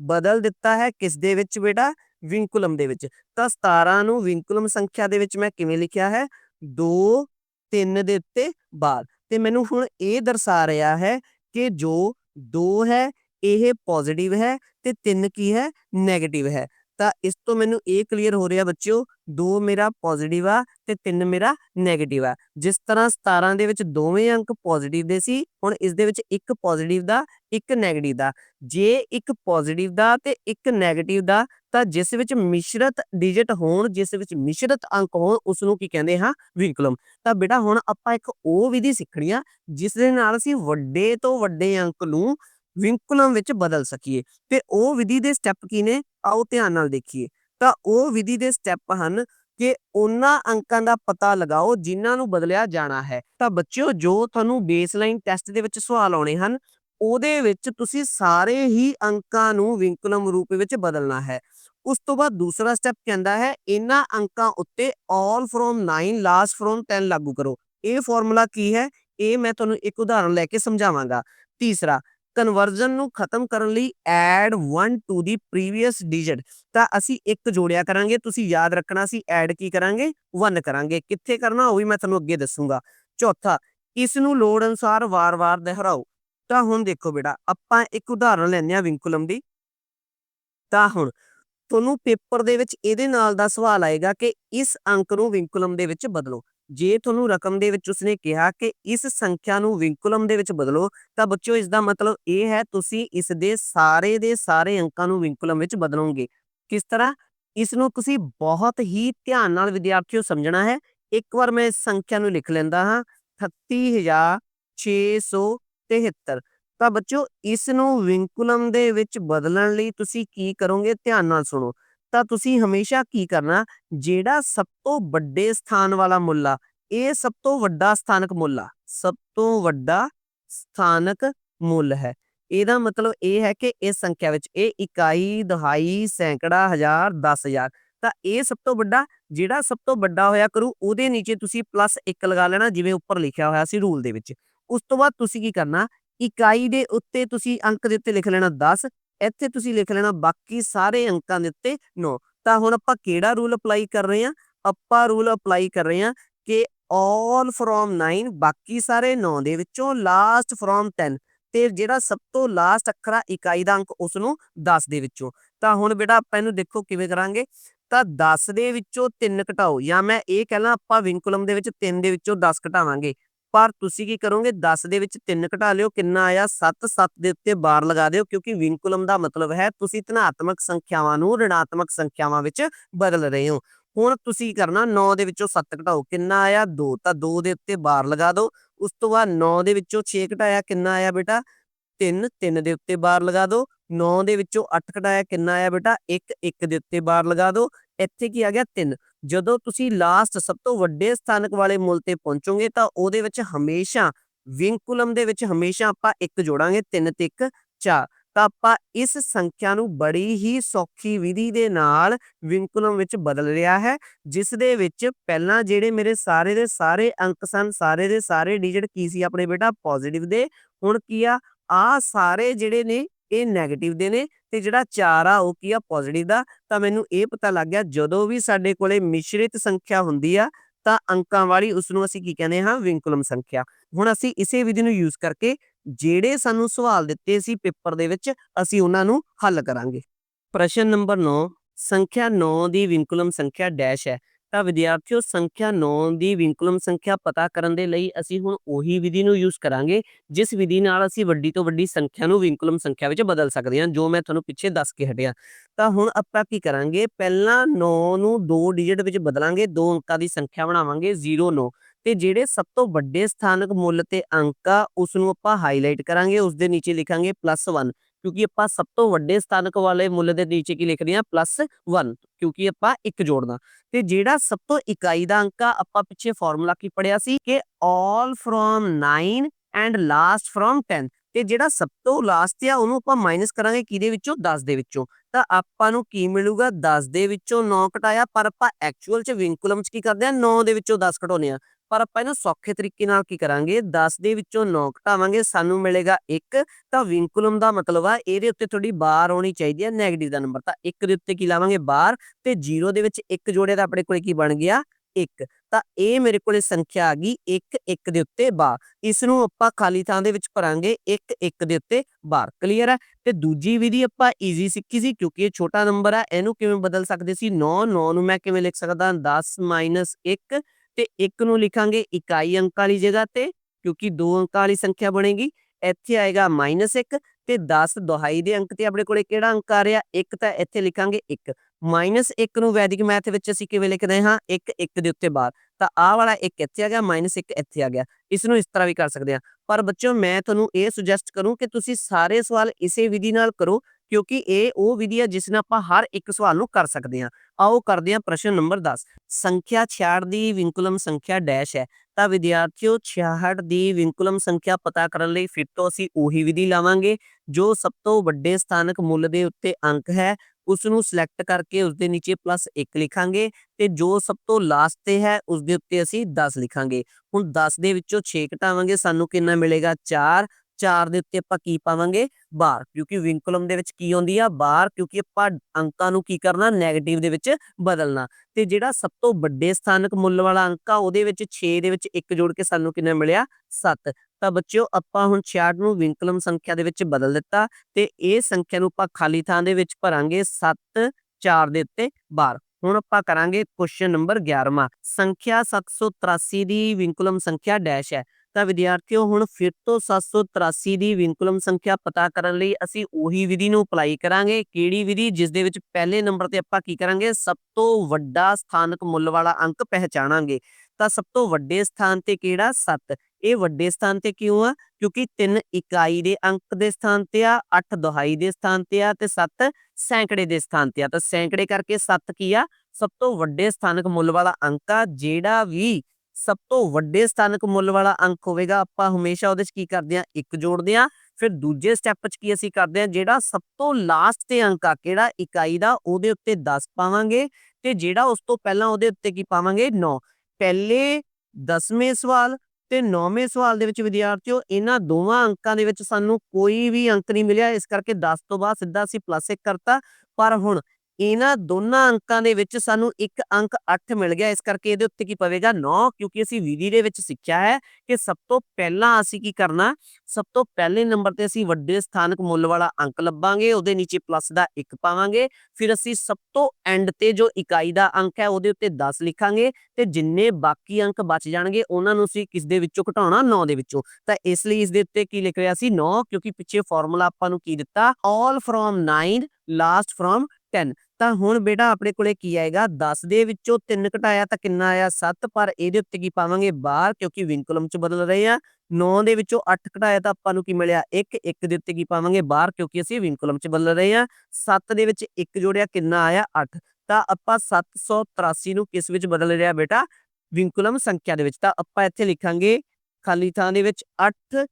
ਬਦਲ ਦਿੱਤਾ ਹੈ ਕਿਸ ਦੇ ਵਿੱਚ ਬੇਟਾ? ਵਿੰਕੁਲਮ ਦੇ ਵਿੱਚ। ਤਾਂ 17 ਨੂੰ ਵਿੰਕੁਲਮ ਸੰਖਿਆ ਦੇ ਵਿੱਚ ਮੈਂ ਕਿਵੇਂ ਲਿਖਿਆ ਹੈ? 2 3 ਦੇ ਉੱਤੇ ਬਾਰ। ਤੇ ਮੈਨੂੰ ਹੁਣ ਇਹ ਦਰਸਾ ਰਿਹਾ ਹੈ ਕਿ ਜੋ 2 ਹੈ ਇਹ ਪੋਜ਼ਿਟਿਵ ਹੈ ਤੇ 3 ਕੀ ਹੈ 네ਗੇਟਿਵ ਹੈ। ਤਾਂ ਇਸ ਤੋਂ ਮੈਨੂੰ ਇਹ ਕਲੀਅਰ ਹੋ ਰਿਹਾ ਬੱਚਿਓ 2 ਮੇਰਾ ਪੋਜ਼ਿਟਿਵ ਆ ਤੇ 3 ਮੇਰਾ 네ਗੇਟਿਵ ਆ। ਜਿਸ ਤਰ੍ਹਾਂ 17 ਦੇ ਵਿੱਚ ਦੋਵੇਂ ਅੰਕ ਪੋਜ਼ਿਟਿਵ ਦੇ ਸੀ, ਹੁਣ ਇਸ ਦੇ ਵਿੱਚ ਇੱਕ ਪੋਜ਼ਿਟਿਵ ਦਾ, ਇੱਕ 네ਗੇਟਿਵ ਦਾ। ਜੇ ਇੱਕ ਪੋਜ਼ਿਟਿਵ ਦਾ ਤੇ ਇੱਕ ਨੈਗੇਟਿਵ ਦਾ, ਤਾਂ ਜਿਸ ਵਿੱਚ ਮਿਸ਼ਰਤ ਡਿਜਿਟ ਹੋਣ, ਜਿਸ ਵਿੱਚ ਮਿਸ਼ਰਤ ਅੰਕ ਹੋਣ ਉਸ ਨੂੰ ਕੀ ਕਹਿੰਦੇ ਹਾਂ? ਵਿਕਲਮ। ਤਾਂ ਬੇਟਾ ਹੁਣ ਆਪਾਂ ਇੱਕ ਉਹ ਵਿਧੀ ਸਿੱਖਣੀ ਆ, ਜਿਸ ਦੇ ਨਾਲ ਅਸੀਂ ਵੱਡੇ ਤੋਂ ਵੱਡੇ ਅੰਕ ਨੂੰ ਵਿੰਕੁਲਮ ਵਿੱਚ ਬਦਲ ਸਕੀਏ। ਤੇ ਉਹ ਵਿਧੀ ਦੇ ਸਟੈਪ ਕੀ ਨੇ? ਆਓ ਧਿਆਨ ਨਾਲ ਦੇਖੀਏ। ਤਾਂ ਉਹ ਵਿਧੀ ਦੇ ਸਟੈਪ ਹਨ ਕਿ ਉਹਨਾਂ ਅੰਕਾਂ ਦਾ ਪਤਾ ਲਗਾਓ ਜਿਨ੍ਹਾਂ ਨੂੰ ਬਦਲਿਆ ਜਾਣਾ ਹੈ। ਤਾਂ ਬੱਚਿਓ, ਜੋ ਤੁਹਾਨੂੰ ਬੇਸਲਾਈਨ ਟੈਸਟ ਦੇ ਵਿੱਚ ਸਵਾਲ ਆਉਣੇ ਹਨ, ਉਹਦੇ ਵਿੱਚ ਤੁਸੀਂ ਸਾਰੇ ਹੀ ਅੰਕਾਂ ਨੂੰ ਵਿੰਕੁਲਮ ਰੂਪ ਵਿੱਚ ਬਦਲਣਾ ਹੈ। ਉਸ ਤੋਂ ਬਾਅਦ ਦੂਸਰਾ ਸਟੈਪ ਕਹਿੰਦਾ ਹੈ, ਇਹਨਾਂ ਅੰਕਾਂ ਉੱਤੇ ਆਲ ਫਰੋਮ 9 ਲਾਸਟ ਫਰੋਮ 10 ਲਾਗੂ ਕਰੋ। ਇਹ ਫਾਰਮੂਲਾ ਕੀ ਹੈ? ਇਹ ਮੈਂ ਤੁਹਾਨੂੰ ਇੱਕ ਉਦਾਹਰਣ ਲੈ ਕੇ ਸਮਝਾਵਾਂਗਾ। ਤੀਸਰਾ ਕਨਵਰਜਨ ਨੂੰ ਖਤਮ ਕਰਨ ਲਈ add 1 to the previous digit ਤਾਂ ਅਸੀਂ ਇੱਕ ਜੋੜਿਆ ਕਰਾਂਗੇ, ਤੁਸੀਂ ਯਾਦ ਰੱਖਣਾ ਸੀ ਐਡ ਕੀ ਕਰਾਂਗੇ? 1 ਕਰਾਂਗੇ। ਕਿੱਥੇ ਕਰਨਾ? ਉਹ ਵੀ ਮੈਂ ਤੁਹਾਨੂੰ ਅੱਗੇ ਦੱਸੂਗਾ। ਚੌਥਾ, ਇਸ ਨੂੰ ਲੋੜ ਅਨੁਸਾਰ ਵਾਰ-ਵਾਰ ਦੁਹਰਾਓ। ਤਾਂ ਹੁਣ ਦੇਖੋ ਬੇਟਾ, ਆਪਾਂ ਇੱਕ ਉਦਾਹਰਣ ਲੈਂਦੇ ਆ ਵਿੰਕੁਲਮ ਦੀ। ਤਾਂ ਹੁਣ, ਤੁਹਾਨੂੰ ਪੇਪਰ ਦੇ ਵਿੱਚ ਇਹਦੇ ਨਾਲ ਦਾ ਸਵਾਲ ਆਏਗਾ ਕਿ ਇਸ ਅੰਕ ਨੂੰ ਵਿੰਕੁਲਮ ਦੇ ਵਿੱਚ ਬਦਲੋ। ਜੇ ਤੁਹਾਨੂੰ ਰਕਮ ਦੇ ਵਿੱਚ ਉਸਨੇ ਕਿਹਾ ਕਿ ਇਸ ਸੰਖਿਆ ਨੂੰ ਵਿੰਕੁਲਮ ਦੇ ਵਿੱਚ ਬਦਲੋ, ਤਾਂ ਬੱਚਿਓ ਇਸ ਦਾ ਮਤਲਬ ਇਹ ਹੈ ਤੁਸੀਂ ਇਸ ਦੇ ਸਾਰੇ ਦੇ ਸਾਰੇ ਅੰਕਾਂ ਨੂੰ ਵਿੰਕੁਲਮ ਵਿੱਚ ਬਦਲੋਗੇ। ਕਿਸ ਤਰ੍ਹਾਂ? ਇਸ ਨੂੰ ਤੁਸੀਂ ਬਹੁਤ ਹੀ ਧਿਆਨ ਨਾਲ ਵਿਦਿਆਰਥੀਓ ਸਮਝਣਾ ਹੈ। ਇੱਕ ਵਾਰ ਮੈਂ ਇਸ ਸੰਖਿਆ ਨੂੰ ਲਿਖ ਲੈਂਦਾ ਹਾਂ 36673 ਤਾਂ ਬੱਚਿਓ ਇਸ ਨੂੰ ਵਿੰਕੁਲਮ ਦੇ ਵਿੱਚ ਬਦਲਣ ਲਈ ਤੁਸੀਂ ਕੀ ਕਰੋਗੇ? ਧਿਆਨ ਨਾਲ ਸੁਣੋ। ਤਾਂ ਤੁਸੀਂ ਹਮੇਸ਼ਾ ਕੀ ਕਰਨਾ, ਜਿਹੜਾ ਸਭ ਤੋਂ ਵੱਡੇ ਸਥਾਨ ਵਾਲਾ ਮੁੱਲ ਆ, ਇਹ ਸਭ ਤੋਂ ਵੱਡਾ ਸਥਾਨਕ ਮੁੱਲ ਆ, ਸਭ ਤੋਂ ਵੱਡਾ ਸਥਾਨਕ ਮੁੱਲ ਹੈ। ਇਹਦਾ ਮਤਲਬ ਇਹ ਹੈ ਕਿ ਇਸ ਸੰਖਿਆ ਵਿੱਚ ਇਹ ਇਕਾਈ, ਦਹਾਈ, ਸੈਂਕੜਾ, ਹਜ਼ਾਰ 10000 ਤਾਂ ਇਹ ਸਭ ਤੋਂ ਵੱਡਾ, ਜਿਹੜਾ ਸਭ ਤੋਂ ਵੱਡਾ ਹੋਇਆ ਕਰੂ, ਉਹਦੇ ਨੀਚੇ ਤੁਸੀਂ ਪਲੱਸ 1 ਲਗਾ ਲੈਣਾ, ਜਿਵੇਂ ਉੱਪਰ ਲਿਖਿਆ ਹੋਇਆ ਸੀ ਰੂਲ ਦੇ ਵਿੱਚ। ਉਸ ਤੋਂ ਬਾਅਦ ਤੁਸੀਂ ਕੀ ਕਰਨਾ, ਇਕਾਈ ਦੇ ਉੱਤੇ ਤੁਸੀਂ ਅੰਕ ਦੇ ਉੱਤੇ ਲਿਖ ਲੈਣਾ 10 ਇੱਥੇ ਤੁਸੀਂ ਲਿਖ ਲੈਣਾ ਬਾਕੀ ਸਾਰੇ ਅੰਕਾਂ ਦੇ ਉੱਤੇ 9 ਤਾਂ ਹੁਣ ਆਪਾਂ ਕਿਹੜਾ ਰੂਲ ਅਪਲਾਈ ਕਰ ਰਹੇ ਹਾਂ? ਆਪਾਂ ਰੂਲ ਅਪਲਾਈ ਕਰ ਰਹੇ ਹਾਂ ਕਿ all from 9 ਬਾਕੀ ਸਾਰੇ 9 ਦੇ ਵਿੱਚੋਂ ਲਾਸਟ ਫਰੋਮ 10 ਤੇ ਜਿਹੜਾ ਸਭ ਤੋਂ ਲਾਸਟ ਅੱਖਰ ਆ, ਇਕਾਈ ਦਾ ਅੰਕ ਉਸ ਨੂੰ 10 ਦੇ ਵਿੱਚੋਂ। ਤਾਂ ਹੁਣ ਬੇਟਾ ਆਪਾਂ ਇਹਨੂੰ ਦੇਖੋ ਕਿਵੇਂ ਕਰਾਂਗੇ। ਤਾਂ 10 ਦੇ ਵਿੱਚੋਂ 3 ਘਟਾਓ। ਜਾਂ ਮੈਂ ਇਹ ਕਹਿਣਾ ਆਪਾਂ ਵਿੰਕੁਲਮ ਦੇ ਵਿੱਚ 3 ਦੇ ਵਿੱਚੋਂ 10 ਘਟਾਵਾਂਗੇ। ਪਰ ਤੁਸੀਂ ਕੀ ਕਰੋਗੇ 10 ਦੇ ਵਿੱਚ 3 ਘਟਾ ਲਿਓ, ਕਿੰਨਾ ਆਇਆ? 7 7 ਦੇ ਉੱਤੇ ਬਾਰ ਲਗਾ ਦਿਓ, ਕਿਉਂਕਿ ਵਿੰਕੁਲਮ ਦਾ ਮਤਲਬ ਹੈ ਤੁਸੀਂ ਧਨਾਤਮਕ ਸੰਖਿਆਵਾਂ ਨੂੰ ઋਣਾਤਮਕ ਸੰਖਿਆਵਾਂ ਵਿੱਚ ਬਦਲ ਰਹੇ ਹੋ। ਹੁਣ ਤੁਸੀਂ ਕਰਨਾ? 9 ਦੇ ਵਿੱਚੋਂ 7 ਘਟਾਓ, ਕਿੰਨਾ ਆਇਆ? 2 ਤਾਂ 2 ਦੇ ਉੱਤੇ ਬਾਰ ਲਗਾ ਦਿਓ, ਉਸ ਤੋਂ ਬਾਅਦ 9 ਦੇ ਵਿੱਚੋਂ 6 ਘਟਾਇਆ, ਕਿੰਨਾ ਆਇਆ ਬੇਟਾ? 3 3 ਦੇ ਉੱਤੇ ਬਾਰ ਲਗਾ ਦਿਓ 9 ਦੇ ਵਿੱਚੋਂ 8 ਘਟਾਇਆ, ਕਿੰਨਾ ਆਇਆ ਬੇਟਾ? 1 1 ਦੇ ਉੱਤੇ ਬਾਰ ਲਗਾ ਦਿਓ, ਇੱਥੇ ਕੀ ਆ ਗਿਆ? 3 ਜਦੋਂ ਤੁਸੀਂ ਲਾਸਟ ਸਭ ਤੋਂ ਵੱਡੇ ਸਥਾਨਕ ਵਾਲੇ ਮੁੱਲ ਤੇ ਪਹੁੰਚੋਗੇ ਤਾਂ ਉਹਦੇ ਵਿੱਚ ਹਮੇਸ਼ਾ ਵਿੰਕੁਲਮ ਦੇ ਵਿੱਚ ਹਮੇਸ਼ਾ ਆਪਾਂ 1 ਜੋੜਾਂਗੇ 3 ਤੇ 1 4 ਤਾਂ ਆਪਾਂ ਇਸ ਸੰਖਿਆ ਨੂੰ ਬੜੀ ਹੀ ਸੌਖੀ ਵਿਧੀ ਦੇ ਨਾਲ ਵਿੰਕੁਲਮ ਵਿੱਚ ਬਦਲ ਰਿਹਾ ਹੈ, ਜਿਸ ਦੇ ਵਿੱਚ ਪਹਿਲਾਂ ਜਿਹੜੇ ਮੇਰੇ ਸਾਰੇ ਦੇ ਸਾਰੇ ਅੰਕ ਸਨ, ਸਾਰੇ ਦੇ ਸਾਰੇ ਡਿਜਿਟ ਕੀ ਸੀ ਆਪਣੇ ਬੇਟਾ? ਪੋਜ਼ਿਟਿਵ ਦੇ। ਹੁਣ ਕੀ ਆ? ਆ ਸਾਰੇ ਜਿਹੜੇ ਨੇ ਇਹ 네ਗੇਟਿਵ ਦੇ ਨੇ ਤੇ ਜਿਹੜਾ 4 ਆ ਉਹ ਕੀ ਆ ਪੋਜ਼ਿਟਿਵ ਦਾ, ਤਾਂ ਮੈਨੂੰ ਇਹ ਪਤਾ ਲੱਗ ਗਿਆ ਜਦੋਂ ਵੀ ਸਾਡੇ ਕੋਲੇ ਮਿਸ਼ਰਿਤ ਸੰਖਿਆ ਹੁੰਦੀ ਆ, ਤਾਂ ਅੰਕਾਂ ਵਾਲੀ ਉਸ ਨੂੰ ਅਸੀਂ ਕੀ ਕਹਿੰਦੇ ਹਾਂ, ਵਿੰਕੁਲਮ ਸੰਖਿਆ। ਹੁਣ ਅਸੀਂ ਇਸੇ ਵਿਧੀ ਨੂੰ ਯੂਜ਼ ਕਰਕੇ ਜਿਹੜੇ ਸਾਨੂੰ ਸਵਾਲ ਦਿੱਤੇ ਸੀ ਪੇਪਰ ਦੇ ਵਿੱਚ, ਅਸੀਂ ਉਹਨਾਂ ਨੂੰ ਹੱਲ ਕਰਾਂਗੇ। ਪ੍ਰਸ਼ਨ ਨੰਬਰ 9 ਸੰਖਿਆ 9 ਦੀ ਵਿੰਕੁਲਮ ਸੰਖਿਆ ਡੈਸ਼ ਹੈ। ਤਾਂ ਵਿਦਿਆਰਥੀਓ ਸੰਖਿਆ 9 ਦੀ ਵਿੰਕੁਲਮ ਸੰਖਿਆ ਪਤਾ ਕਰਨ ਦੇ ਲਈ ਅਸੀਂ ਹੁਣ ਉਹੀ ਵਿਧੀ ਨੂੰ ਯੂਜ਼ ਕਰਾਂਗੇ, ਜਿਸ ਵਿਧੀ ਨਾਲ ਅਸੀਂ ਵੱਡੀ ਤੋਂ ਵੱਡੀ ਸੰਖਿਆ ਨੂੰ ਵਿੰਕੁਲਮ ਸੰਖਿਆ ਵਿੱਚ ਬਦਲ ਸਕਦੇ ਹਾਂ, ਜੋ ਮੈਂ ਤੁਹਾਨੂੰ ਪਿੱਛੇ ਦੱਸ ਕੇ ਹਟਿਆ। ਤਾਂ ਹੁਣ ਆਪਾਂ ਕੀ ਕਰਾਂਗੇ, ਪਹਿਲਾਂ 9 ਨੂੰ ਦੋ ਡਿਜਿਟ ਵਿੱਚ ਬਦਲਾਂਗੇ, ਦੋ ਅੰਕਾਂ ਦੀ ਸੰਖਿਆ ਬਣਾਵਾਂਗੇ 0 9 ਤੇ ਜਿਹੜੇ ਸਭ ਤੋਂ ਵੱਡੇ ਸਥਾਨਕ ਮੁੱਲ ਤੇ ਅੰਕ ਆ ਉਸ ਨੂੰ ਆਪਾਂ ਹਾਈਲਾਈਟ ਕਰਾਂਗੇ ਉਸ ਦੇ ਨੀਚੇ ਲਿਖਾਂਗੇ +1 ਕਿਉਂਕਿ ਆਪਾਂ ਸਭ ਤੋਂ ਵੱਡੇ ਸਥਾਨਕ ਵਾਲੇ ਮੁੱਲ ਦੇ ਨੀਚੇ ਕੀ ਲਿਖਦੇ ਪਲੱਸ +1 ਕਿਉਂਕਿ ਆਪਾਂ ਇੱਕ ਜੋੜਨਾ। ਤੇ ਜਿਹੜਾ ਸਭ ਤੋਂ ਇਕਾਈ ਦਾ ਅੰਕ ਆ, ਆਪਾਂ ਪਿੱਛੇ ਫਾਰਮੂਲਾ ਕੀ ਪੜਿਆ ਸੀ? ਕਿ all from 9 and last from 10 ਤੇ ਜਿਹੜਾ ਸਭ ਤੋਂ ਲਾਸਟ ਆ, ਉਹਨੂੰ ਆਪਾਂ ਮਾਈਨਸ ਕਰਾਂਗੇ ਕਿਹਦੇ ਵਿੱਚੋਂ? 10 ਦੇ ਵਿੱਚੋਂ। ਤਾਂ ਆਪਾਂ ਨੂੰ ਕੀ ਮਿਲੂਗਾ? 10 ਦੇ ਵਿੱਚੋਂ 9 ਘਟਾਇਆ, ਪਰ ਆਪਾਂ ਐਕਚੁਅਲ ਚ ਵਿੰਕੁਲਮ ਚ ਕੀ ਕਰਦੇ ਆ 9 ਦੇ ਵਿੱਚੋਂ 10 ਘਟਾਉਂਦੇ ਆ ਪਰ ਆਪਾਂ ਇਹਨੂੰ ਸੌਖੇ ਤਰੀਕੇ ਨਾਲ ਕੀ ਕਰਾਂਗੇ? 10 ਦੇ ਵਿੱਚੋਂ 9 ਘਟਾਵਾਂਗੇ, ਸਾਨੂੰ ਮਿਲੇਗਾ 1 ਤਾਂ ਵਿੰਕੁਲਮ ਦਾ ਮਤਲਬ ਆ ਇਹਦੇ ਉੱਤੇ ਥੋੜੀ ਬਾਰ ਆਉਣੀ ਚਾਹੀਦੀ ਹੈ 네ਗੇਟਿਵ ਦਾ ਨੰਬਰ ਤਾਂ 1 ਦੇ ਉੱਤੇ ਕੀ ਲਾਵਾਂਗੇ? ਬਾਰ, ਤੇ 0 ਦੇ ਵਿੱਚ 1 ਜੋੜੇ ਤਾਂ ਆਪਣੇ ਕੋਲੇ ਕੀ ਬਣ ਗਿਆ? 1 ਤਾਂ ਇਹ ਮੇਰੇ ਕੋਲੇ ਸੰਖਿਆ ਆ ਗਈ 1 1 ਦੇ ਉੱਤੇ ਬਾਰ ਇਸ ਨੂੰ ਆਪਾਂ ਖਾਲੀ ਥਾਂ ਦੇ ਵਿੱਚ ਭਰਾਂਗੇ 1 1 ਦੇ ਉੱਤੇ ਬਾਰ ਕਲੀਅਰ ਹੈ ਤੇ ਦੂਜੀ ਵਿਧੀ ਆਪਾਂ ਈਜ਼ੀ ਸਿੱਖੀ ਸੀ, ਕਿਉਂਕਿ ਇਹ ਛੋਟਾ ਨੰਬਰ ਹੈ ਇਹਨੂੰ ਕਿਵੇਂ ਬਦਲ ਸਕਦੇ ਸੀ? 9 9 ਨੂੰ ਮੈਂ ਕਿਵੇਂ ਲਿਖ ਸਕਦਾ? 10 1 ਤੇ 1 ਨੂੰ ਲਿਖਾਂਗੇ ਇਕਾਈ ਅੰਕ ਵਾਲੀ ਜਗ੍ਹਾ ਤੇ, ਕਿਉਂਕਿ ਦੋ ਅੰਕਾਂ ਵਾਲੀ ਸੰਖਿਆ ਬਣੇਗੀ। ਇੱਥੇ ਆਏਗਾ -1 ਤੇ 10 ਦੁਹਾਈ ਦੇ ਅੰਕ ਤੇ ਆਪਣੇ ਕੋਲੇ ਕਿਹੜਾ ਅੰਕ ਆ ਰਿਹਾ? 1 ਤਾਂ ਇੱਥੇ ਲਿਖਾਂਗੇ 1 -1 ਨੂੰ ਵੈਦਿਕ ਮੈਥ ਵਿੱਚ ਅਸੀਂ ਕਿਵੇਂ ਲਿਖਦੇ ਹਾਂ? 1 1 ਦੇ ਉੱਤੇ ਬਾਅਦ ਤਾਂ ਆਹ ਵਾਲਾ 1 ਇੱਥੇ ਆ ਗਿਆ -1 ਇੱਥੇ ਆ ਗਿਆ। ਇਸ ਨੂੰ ਇਸ ਤਰ੍ਹਾਂ ਵੀ ਕਰ ਸਕਦੇ ਹਾਂ। ਪਰ ਬੱਚਿਓ, ਮੈਂ ਤੁਹਾਨੂੰ ਇਹ ਸੁਜੈਸਟ ਕਰੂੰ ਕਿ ਤੁਸੀਂ ਸਾਰੇ ਸਵਾਲ ਇਸੇ ਵਿਧੀ ਨਾਲ ਕਰੋ ਕਿਉਂਕਿ ਇਹ ਉਹ ਵਿਧੀ ਹੈ ਜਿਸ ਨਾਲ ਆਪਾਂ ਹਰ ਇੱਕ ਸਵਾਲ ਨੂੰ ਕਰ ਸਕਦੇ ਹਾਂ। ਆਓ ਕਰਦੇ ਹਾਂ ਪ੍ਰਸ਼ਨ ਨੰਬਰ 10 ਸੰਖਿਆ 66 ਦੀ ਵਿੰਕੁਲਮ ਸੰਖਿਆ ਡੈਸ਼ ਹੈ। ਤਾਂ ਵਿਦਿਆਰਥੀਓ 66 ਦੀ ਵਿੰਕੁਲਮ ਸੰਖਿਆ ਪਤਾ ਕਰਨ ਲਈ ਫਿਰ ਤੋਂ ਅਸੀਂ ਉਹੀ ਵਿਧੀ ਲਾਵਾਂਗੇ, ਜੋ ਸਭ ਤੋਂ ਵੱਡੇ ਸਥਾਨਕ ਮੁੱਲ ਦੇ ਉੱਤੇ ਅੰਕ ਹੈ। ਉਸ ਨੂੰ ਸਿਲੈਕਟ ਕਰਕੇ ਉਸ ਦੇ ਨੀਚੇ +1 ਲਿਖਾਂਗੇ ਤੇ ਜੋ ਸਭ ਤੋਂ ਲਾਸਟ ਤੇ ਹੈ ਉਸ ਦੇ ਉੱਤੇ ਅਸੀਂ 10 ਲਿਖਾਂਗੇ। ਹੁਣ 10 ਦੇ ਵਿੱਚੋਂ 6 ਘਟਾਵਾਂਗੇ, ਸਾਨੂੰ ਕਿੰਨਾ ਮਿਲੇਗਾ? 4 4 ਦੇ ਉੱਤੇ ਆਪਾਂ ਕੀ ਪਾਵਾਂਗੇ? ਬਾਰ। ਕਿਉਂਕਿ ਵਿੰਕੁਲਮ ਦੇ ਵਿੱਚ ਕੀ ਆਉਂਦੀ ਆ? ਬਾਰ। ਕਿਉਂਕਿ ਆਪਾਂ ਅੰਕਾਂ ਨੂੰ ਕੀ ਕਰਨਾ? 네ਗੇਟਿਵ ਦੇ ਵਿੱਚ ਬਦਲਣਾ। ਤੇ ਜਿਹੜਾ ਸਭ ਤੋਂ ਵੱਡੇ ਸਥਾਨਕ ਮੁੱਲ ਵਾਲਾ ਅੰਕ ਆ, ਉਹਦੇ ਵਿੱਚ 6 ਦੇ ਵਿੱਚ 1 ਜੋੜ ਕੇ ਸਾਨੂੰ ਕਿੰਨਾ ਮਿਲਿਆ? 7 ਤਾਂ ਬੱਚਿਓ, ਆਪਾਂ ਹੁਣ 66 ਨੂੰ ਵਿੰਕਲਮ ਸੰਖਿਆ ਦੇ ਵਿੱਚ ਬਦਲ ਦਿੱਤਾ ਤੇ ਇਹ ਸੰਖਿਆ ਨੂੰ ਆਪਾਂ ਖਾਲੀ ਥਾਂ ਦੇ ਵਿੱਚ ਭਰਾਂਗੇ 7 4 ਦੇ ਉੱਤੇ ਬਾਰ। ਹੁਣ ਆਪਾਂ ਕਰਾਂਗੇ ਕੁਐਸਚਨ ਨੰਬਰ 11ਵਾਂ ਸੰਖਿਆ 783 ਦੀ ਵਿੰਕੁਲਮ ਸੰਖਿਆ ਡੈਸ਼ ਹੈ। ਤਾਂ ਵਿਦਿਆਰਥੀਓ, ਹੁਣ ਫਿਰ ਤੋਂ 783 ਦੀ ਵਿੰਕੁਲਮ ਸੰਖਿਆ ਪਤਾ ਕਰਨ ਲਈ ਅਸੀਂ ਉਹੀ ਵਿਧੀ ਨੂੰ ਅਪਲਾਈ ਕਰਾਂਗੇ। ਕਿਹੜੀ ਵਿਧੀ? ਜਿਸ ਦੇ ਵਿੱਚ ਪਹਿਲੇ ਨੰਬਰ ਤੇ ਆਪਾਂ ਕੀ ਕਰਾਂਗੇ? ਸਭ ਤੋਂ ਵੱਡਾ ਸਥਾਨਕ ਮੁੱਲ ਵਾਲਾ ਅੰਕ ਪਹਿਚਾਣਾਂਗੇ। ਤਾਂ ਸਭ ਤੋਂ ਵੱਡੇ ਸਥਾਨ ਤੇ ਕਿਹੜਾ? 7 ਇਹ ਵੱਡੇ ਸਥਾਨ ਤੇ ਕਿਉਂ ਆ? ਕਿਉਂਕਿ 3 ਇਕਾਈ ਦੇ ਅੰਕ ਦੇ ਸਥਾਨ ਤੇ ਆ 8 ਦੁਹਾਈ ਦੇ ਸਥਾਨ ਤੇ ਆ ਤੇ 7 ਸੈਂਕੜੇ ਦੇ ਸਥਾਨ ਤੇ ਆ। ਤਾਂ ਸੈਂਕੜੇ ਕਰਕੇ 7 ਕੀ ਆ? ਸਭ ਤੋਂ ਵੱਡੇ ਸਥਾਨਕ ਮੁੱਲ ਵਾਲਾ ਅੰਕ ਆ, ਜਿਹੜਾ ਵੀ ਸਭ ਤੋਂ ਵੱਡੇ ਸਥਾਨਕ ਮੁੱਲ ਵਾਲਾ ਅੰਕ ਹੋਵੇਗਾ, ਆਪਾਂ ਹਮੇਸ਼ਾ ਉਹਦੇ 'ਚ ਕੀ ਕਰਦੇ ਆ ਇੱਕ ਜੋੜਦੇ ਆ ਫਿਰ ਦੂਜੇ ਸਟੈਪ 'ਚ ਕੀ ਅਸੀਂ ਕਰਦੇ ਆ ਜਿਹੜਾ ਸਭ ਤੋਂ ਲਾਸਟ ਤੇ ਅੰਕ ਆ, ਕਿਹੜਾ? ਇਕਾਈ ਦਾ, ਉਹਦੇ ਉੱਤੇ 10 ਪਾਵਾਂਗੇ ਤੇ ਜਿਹੜਾ ਉਸ ਤੋਂ ਪਹਿਲਾਂ ਉਹਦੇ ਉੱਤੇ ਕੀ ਪਾਵਾਂਗੇ? 9 ਪਹਿਲੇ 10ਵੇਂ ਸਵਾਲ ਤੇ 9ਵੇਂ ਸਵਾਲ ਦੇ ਵਿੱਚ ਵਿਦਿਆਰਥੀਓ, ਇਹਨਾਂ ਦੋਵਾਂ ਅੰਕਾਂ ਦੇ ਵਿੱਚ ਸਾਨੂੰ ਕੋਈ ਵੀ ਅੰਕ ਨਹੀਂ ਮਿਲਿਆ, ਇਸ ਕਰਕੇ 10 ਤੋਂ ਬਾਅਦ ਸਿੱਧਾ ਅਸੀਂ ਪਲੱਸ +1 ਕਰਤਾ। ਪਰ ਹੁਣ ਇਹਨਾਂ ਦੋਨਾਂ ਅੰਕਾਂ ਦੇ ਵਿੱਚ ਸਾਨੂੰ ਇੱਕ ਅੰਕ 8 ਮਿਲ ਗਿਆ। ਇਸ ਕਰਕੇ ਇਹਦੇ ਉੱਤੇ ਕੀ ਪਵੇਗਾ? 9 ਕਿਉਂਕਿ ਅਸੀਂ ਵਿਧੀ ਦੇ ਵਿੱਚ ਸਿੱਖਿਆ ਹੈ ਕਿ ਸਭ ਤੋਂ ਪਹਿਲਾਂ ਅਸੀਂ ਕੀ ਕਰਨਾ? ਸਭ ਤੋਂ ਪਹਿਲੇ ਨੰਬਰ ਤੇ ਅਸੀਂ ਵੱਡੇ ਸਥਾਨਕ ਮੁੱਲ ਵਾਲਾ ਅੰਕ ਲੱਭਾਂਗੇ, ਉਹਦੇ ਨੀਚੇ ਪਲੱਸ ਦਾ 1 ਪਾਵਾਂਗੇ। ਫਿਰ ਅਸੀਂ ਸਭ ਤੋਂ ਐਂਡ ਤੇ ਜੋ ਇਕਾਈ ਦਾ ਅੰਕ ਹੈ, ਉਹਦੇ ਉੱਤੇ 10 ਲਿਖਾਂਗੇ ਤੇ ਜਿੰਨੇ ਬਾਕੀ ਅੰਕ ਬਚ ਜਾਣਗੇ, ਉਹਨਾਂ ਨੂੰ ਅਸੀਂ ਕਿਸ ਦੇ ਵਿੱਚੋਂ ਘਟਾਉਣਾ? 9 ਦੇ ਵਿੱਚੋਂ। ਤਾਂ ਇਸ ਲਈ ਇਸ ਦੇ ਉੱਤੇ ਕੀ ਲਿਖ ਰਿਹਾ ਸੀ? 9 ਕਿਉਂਕਿ ਪਿੱਛੇ ਫਾਰਮੂਲਾ ਆਪਾਂ ਨੂੰ ਕੀ ਦਿੱਤਾ? All ਫਰੋਮ 9 ਲਾਸਟ ਫਰੋਮ 10 ਤਾਂ ਹੁਣ ਬੇਟਾ ਆਪਣੇ ਕੋਲੇ ਕੀ ਆਏਗਾ? 10 ਦੇ ਵਿੱਚੋਂ 3 ਘਟਾਇਆ ਤਾਂ ਕਿੰਨਾ ਆਇਆ? 7 ਪਰ ਇਹਦੇ ਉੱਤੇ ਕੀ ਪਾਵਾਂਗੇ? ਬਾਹਰ ਕਿਉਂਕਿ ਵਿੰਕਲਮ ਚ ਬਦਲ ਰਹੇ ਆ 9 ਦੇ ਵਿੱਚੋਂ 8 ਘਟਾਇਆ ਤਾਂ ਆਪਾਂ ਨੂੰ ਕੀ ਮਿਲਿਆ? 1 1 ਦੇ ਉੱਤੇ ਕੀ ਪਾਵਾਂਗੇ? ਬਾਹਰ ਕਿਉਂਕਿ ਅਸੀਂ ਵਿੰਕਲਮ ਚ ਬਦਲ ਰਹੇ ਆ 7 ਦੇ ਵਿੱਚ 1 ਜੋੜਿਆ ਕਿੰਨਾ ਆਇਆ? 8 ਤਾਂ ਆਪਾਂ 783 ਨੂੰ ਕਿਸ ਵਿੱਚ ਬਦਲ ਰਿਹਾ ਬੇਟਾ? ਵਿੰਕਲਮ ਸੰਖਿਆ ਦੇ ਵਿੱਚ। ਤਾਂ ਆਪਾਂ ਇੱਥੇ ਲਿਖਾਂਗੇ, ਖਾਲੀ ਥਾਂ ਦੇ ਵਿੱਚ 8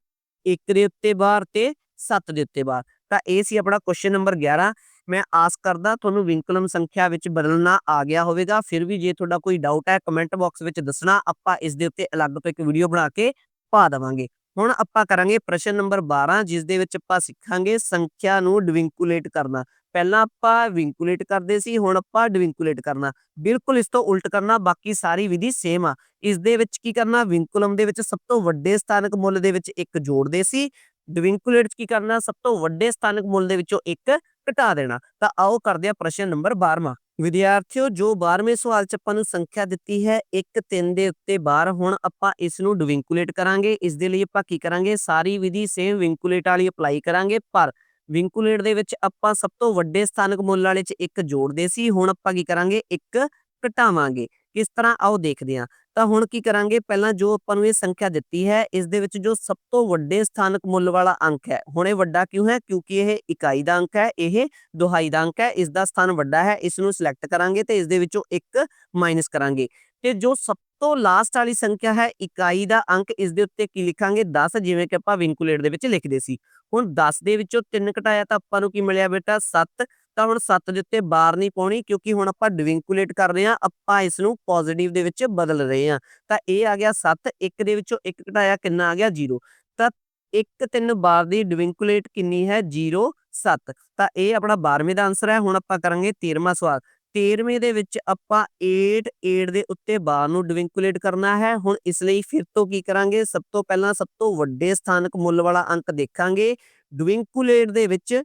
1 ਦੇ ਉੱਤੇ ਬਾਹਰ ਤੇ 7 ਦੇ ਉੱਤੇ ਬਾਹਰ ਤਾਂ ਇਹ ਸੀ ਆਪਣਾ ਕੁਐਸਚਨ ਨੰਬਰ 11 ਮੈਂ ਆਸ ਕਰਦਾ ਤੁਹਾਨੂੰ ਵਿੰਕਲਮ ਸੰਖਿਆ ਵਿੱਚ ਬਦਲਣਾ ਆ ਗਿਆ ਹੋਵੇਗਾ। ਫਿਰ ਵੀ ਜੇ ਤੁਹਾਡਾ ਕੋਈ ਡਾਊਟ ਹੈ ਕਮੈਂਟ ਬਾਕਸ ਵਿੱਚ ਦੱਸਣਾ, ਆਪਾਂ ਇਸ ਦੇ ਉੱਤੇ ਅਲੱਗ ਤੋਂ ਇੱਕ ਵੀਡੀਓ ਬਣਾ ਕੇ ਪਾ ਦੇਵਾਂਗੇ। ਹੁਣ ਆਪਾਂ ਕਰਾਂਗੇ ਪ੍ਰਸ਼ਨ ਨੰਬਰ 12 ਜਿਸ ਦੇ ਵਿੱਚ ਆਪਾਂ ਸਿੱਖਾਂਗੇ ਸੰਖਿਆ ਨੂੰ ਡਿਵਿੰਕੂਲੇਟ ਕਰਨਾ। ਪਹਿਲਾਂ ਆਪਾਂ ਵਿੰਕੂਲੇਟ ਕਰਦੇ ਸੀ, ਹੁਣ ਆਪਾਂ ਡਿਵਿੰਕੂਲੇਟ ਕਰਨਾ। ਬਿਲਕੁਲ ਇਸ ਤੋਂ ਉਲਟ ਕਰਨਾ, ਬਾਕੀ ਸਾਰੀ ਵਿਧੀ ਸੇਮ ਆ। ਇਸ ਦੇ ਵਿੱਚ ਕੀ ਕਰਨਾ, ਵਿੰਕੁਲਮ ਦੇ ਵਿੱਚ ਸਭ ਤੋਂ ਵੱਡੇ ਸਥਾਨਕ ਮੁੱਲ ਦੇ ਵਿੱਚ ਇੱਕ ਜੋੜਦੇ ਸੀ। ਡਿਵਿੰਕੂਲੇਟ ਕੀ ਕਰਨਾ, ਸਭ ਤੋਂ ਵੱਡੇ ਸਥਾਨਕ ਮੁੱਲ ਦੇ ਵਿੱਚੋਂ ਇੱਕ ਘਟਾ ਦੇਣਾ, ਤਾਂ ਆਓ ਕਰਦੇ ਆ ਪ੍ਰਸ਼ਨ ਨੰਬਰ 12ਵਾਂ ਵਿਦਿਆਰਥੀਓ, ਜੋ 12ਵੇਂ ਸਵਾਲ ਚ ਆਪਾਂ ਨੂੰ ਸੰਖਿਆ ਦਿੱਤੀ ਹੈ 1 3 ਦੇ ਉੱਤੇ 12 ਹੁਣ ਆਪਾਂ ਇਸ ਨੂੰ ਡਿਵਿੰਕੂਲੇਟ ਕਰਾਂਗੇ। ਇਸ ਦੇ ਲਈ ਆਪਾਂ ਕੀ ਕਰਾਂਗੇ? ਸਾਰੀ ਵਿਧੀ ਸੇਮ ਵਿੰਕੂਲੇਟ ਵਾਲੀ ਅਪਲਾਈ ਕਰਾਂਗੇ, ਪਰ ਵਿੰਕੂਲੇਟ ਦੇ ਵਿੱਚ ਆਪਾਂ ਸਭ ਤੋਂ ਵੱਡੇ ਸਥਾਨਕ ਮੁੱਲ ਵਾਲੇ ਚ ਇੱਕ ਜੋੜਦੇ ਸੀ, ਹੁਣ ਆਪਾਂ ਕੀ ਕਰਾਂਗੇ? ਇੱਕ ਘਟਾਵਾਂਗੇ। ਕਿਸ ਤਰ੍ਹਾਂ? ਆਓ ਦੇਖਦੇ ਹਾਂ। ਤਾਂ ਹੁਣ ਕੀ ਕਰਾਂਗੇ? ਪਹਿਲਾਂ ਜੋ ਆਪਾਂ ਨੂੰ ਇਹ ਸੰਖਿਆ ਦਿੱਤੀ ਹੈ, ਇਸ ਦੇ ਵਿੱਚ ਜੋ ਸਭ ਤੋਂ ਵੱਡੇ ਸਥਾਨਕ ਮੁੱਲ ਵਾਲਾ ਅੰਕ ਹੈ, ਹੁਣ ਇਹ ਵੱਡਾ ਕਿਉਂ ਹੈ? ਕਿਉਂਕਿ ਇਹ ਇਕਾਈ ਦਾ ਅੰਕ ਹੈ, ਇਹ ਦੁਹਾਈ ਦਾ ਅੰਕ ਹੈ, ਇਸ ਦਾ ਸਥਾਨ ਵੱਡਾ ਹੈ, ਇਸ ਨੂੰ ਸਿਲੈਕਟ ਕਰਾਂਗੇ ਤੇ ਇਸ ਦੇ ਵਿੱਚੋਂ ਇੱਕ ਮਾਈਨਸ ਕਰਾਂਗੇ। ਤੇ ਜੋ ਸਭ ਤੋਂ ਲਾਸਟ ਵਾਲੀ ਸੰਖਿਆ ਹੈ, ਇਕਾਈ ਦਾ ਅੰਕ, ਇਸ ਦੇ ਉੱਤੇ ਕੀ ਲਿਖਾਂਗੇ? 10 ਜਿਵੇਂ ਕਿ ਆਪਾਂ ਵਿੰਕੂਲੇਟ ਦੇ ਵਿੱਚ ਲਿਖਦੇ ਸੀ। ਹੁਣ 10 ਦੇ ਵਿੱਚੋਂ 3 ਘਟਾਇਆ ਤਾਂ ਆਪਾਂ ਨੂੰ ਕੀ ਮਿਲਿਆ ਬੇਟਾ? 7 ਤਾਂ ਹੁਣ 7 ਦੇ ਉੱਤੇ ਬਾਰ ਨਹੀਂ ਪਾਉਣੀ ਕਿਉਂਕਿ ਹੁਣ ਆਪਾਂ ਡਿਵਿੰਕੂਲੇਟ ਕਰ ਰਹੇ ਹਾਂ, ਆਪਾਂ ਇਸ ਨੂੰ ਪੋਜ਼ਿਟਿਵ ਦੇ ਵਿੱਚ ਬਦਲ ਰਹੇ ਹਾਂ। ਤਾਂ ਇਹ ਆ ਗਿਆ 7 1 ਦੇ ਵਿੱਚੋਂ 1 ਘਟਾਇਆ ਕਿੰਨਾ ਆ ਗਿਆ? 0 ਤਾਂ 1 3 ਬਾਰ ਦੀ ਡਿਵਿੰਕੂਲੇਟ ਕਿੰਨੀ ਹੈ? 0 7 ਤਾਂ ਇਹ ਆਪਣਾ 12ਵੇਂ ਦਾ ਆਨਸਰ ਹੈ, ਹੁਣ ਆਪਾਂ ਕਰਾਂਗੇ 13ਵਾਂ ਸਵਾਲ। 13ਵੇਂ ਦੇ ਵਿੱਚ ਆਪਾਂ 8 8 ਦੇ ਉੱਤੇ ਬਾਰ ਨੂੰ ਡਿਵਿੰਕੂਲੇਟ ਕਰਨਾ ਹੈ। ਹੁਣ ਇਸ ਲਈ ਫਿਰ ਤੋਂ ਕੀ ਕਰਾਂਗੇ? ਸਭ ਤੋਂ ਪਹਿਲਾਂ ਸਭ ਤੋਂ ਵੱਡੇ ਸਥਾਨਕ ਮੁੱਲ ਵਾਲਾ ਅੰਕ ਦੇਖਾਂਗੇ। ਡਿਵਿੰਕੂਲੇਟ ਦੇ ਵਿੱਚ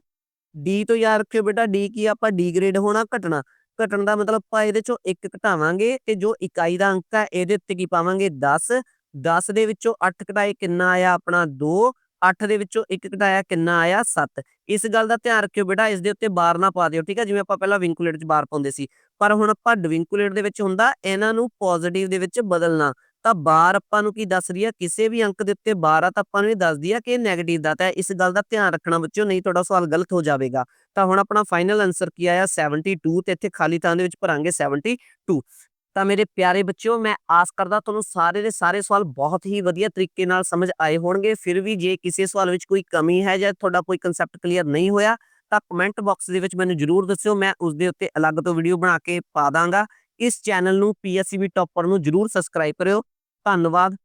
ਡੀ ਤੋਂ ਯਾਦ ਰੱਖਿਓ ਬੇਟਾ ਡੀ ਕੀ ਆਪਾਂ ਡੀ ਗ੍ਰੇਡ ਹੋਣਾ ਘਟਣਾ। ਘਟਣ ਦਾ ਮਤਲਬ ਆਪਾਂ ਇਹਦੇ ਚੋਂ ਇੱਕ ਘਟਾਵਾਂਗੇ ਤੇ ਜੋ ਇਕਾਈ ਦਾ ਅੰਕ ਹੈ ਇਹਦੇ ਉੱਤੇ ਕੀ ਪਾਵਾਂਗੇ? 10 10 ਦੇ ਵਿੱਚੋਂ 8 ਘਟਾਏ ਕਿੰਨਾ ਆਇਆ? ਆਪਣਾ 2 8 ਦੇ ਵਿੱਚੋਂ 1 ਘਟਾਇਆ ਕਿੰਨਾ ਆਇਆ? 7 ਇਸ ਗੱਲ ਦਾ ਧਿਆਨ ਰੱਖਿਓ ਬੇਟਾ, ਇਸ ਦੇ ਉੱਤੇ ਬਾਰ ਨਾ ਪਾ ਦਿਓ, ਠੀਕ ਹੈ ਜਿਵੇਂ ਆਪਾਂ ਪਹਿਲਾਂ ਵਿੰਕੂਲੇਟ 'ਚ ਬਾਰ ਪਾਉਂਦੇ ਸੀ। ਪਰ ਹੁਣ ਆਪਾਂ ਡਿਵਿੰਕੂਲੇਟ ਦੇ ਵਿੱਚ ਹੁੰਦਾ, ਇਹਨਾਂ ਨੂੰ ਪੋਜ਼ਿਟਿਵ ਦੇ ਵਿੱਚ ਬਦਲਣਾ। ਤਾਂ ਬਾਰ ਆਪਾਂ ਨੂੰ ਕੀ ਦੱਸ ਰਹੀ ਹੈ ਕਿਸੇ ਵੀ ਅੰਕ ਦੇ ਉੱਤੇ ਬਾਰ ਆ ਤਾਂ ਆਪਾਂ ਨੂੰ ਇਹ ਦੱਸਦੀ ਹੈ ਕਿ ਇਹ ਨੈਗੇਟਿਵ ਦਾ, ਤਾਂ ਇਸ ਗੱਲ ਦਾ ਧਿਆਨ ਰੱਖਣਾ ਬੱਚਿਓ, ਨਹੀਂ ਤੁਹਾਡਾ ਸਵਾਲ ਗਲਤ ਹੋ ਜਾਵੇਗਾ। ਤਾਂ ਹੁਣ ਆਪਣਾ ਫਾਈਨਲ ਆਨਸਰ ਕੀ ਆਇਆ? 72 ਤੇ ਇੱਥੇ ਖਾਲੀ ਥਾਂ ਦੇ ਵਿੱਚ ਭਰਾਂਗੇ 72 ਤਾਂ ਮੇਰੇ ਪਿਆਰੇ ਬੱਚਿਓ, ਮੈਂ ਆਸ ਕਰਦਾ ਤੁਹਾਨੂੰ ਸਾਰੇ ਦੇ ਸਾਰੇ ਸਵਾਲ ਬਹੁਤ ਹੀ ਵਧੀਆ ਤਰੀਕੇ ਨਾਲ ਸਮਝ ਆਏ ਹੋਣਗੇ। ਫਿਰ ਵੀ ਜੇ ਕਿਸੇ ਸਵਾਲ ਵਿੱਚ ਕੋਈ ਕਮੀ ਹੈ ਜਾਂ ਤੁਹਾਡਾ ਕੋਈ ਕਨਸੈਪਟ ਕਲੀਅਰ ਨਹੀਂ ਹੋਇਆ, ਤਾਂ ਕਮੈਂਟ ਬਾਕਸ ਦੇ ਵਿੱਚ ਮੈਨੂੰ ਜਰੂਰ ਦੱਸਿਓ, ਮੈਂ ਉਸ ਦੇ ਉੱਤੇ ਅਲੱਗ ਤੋਂ ਵੀਡੀਓ ਬਣਾ ਕੇ ਪਾ ਦਾਂਗਾ। ਇਸ ਚੈਨਲ ਨੂੰ ਪੀਐਸਸੀਬੀ ਟੌਪਰ ਨੂੰ ਜਰੂਰ ਸਬਸਕ੍ਰਾਈਬ ਕਰਿਓ। ਧੰਨਵਾਦ।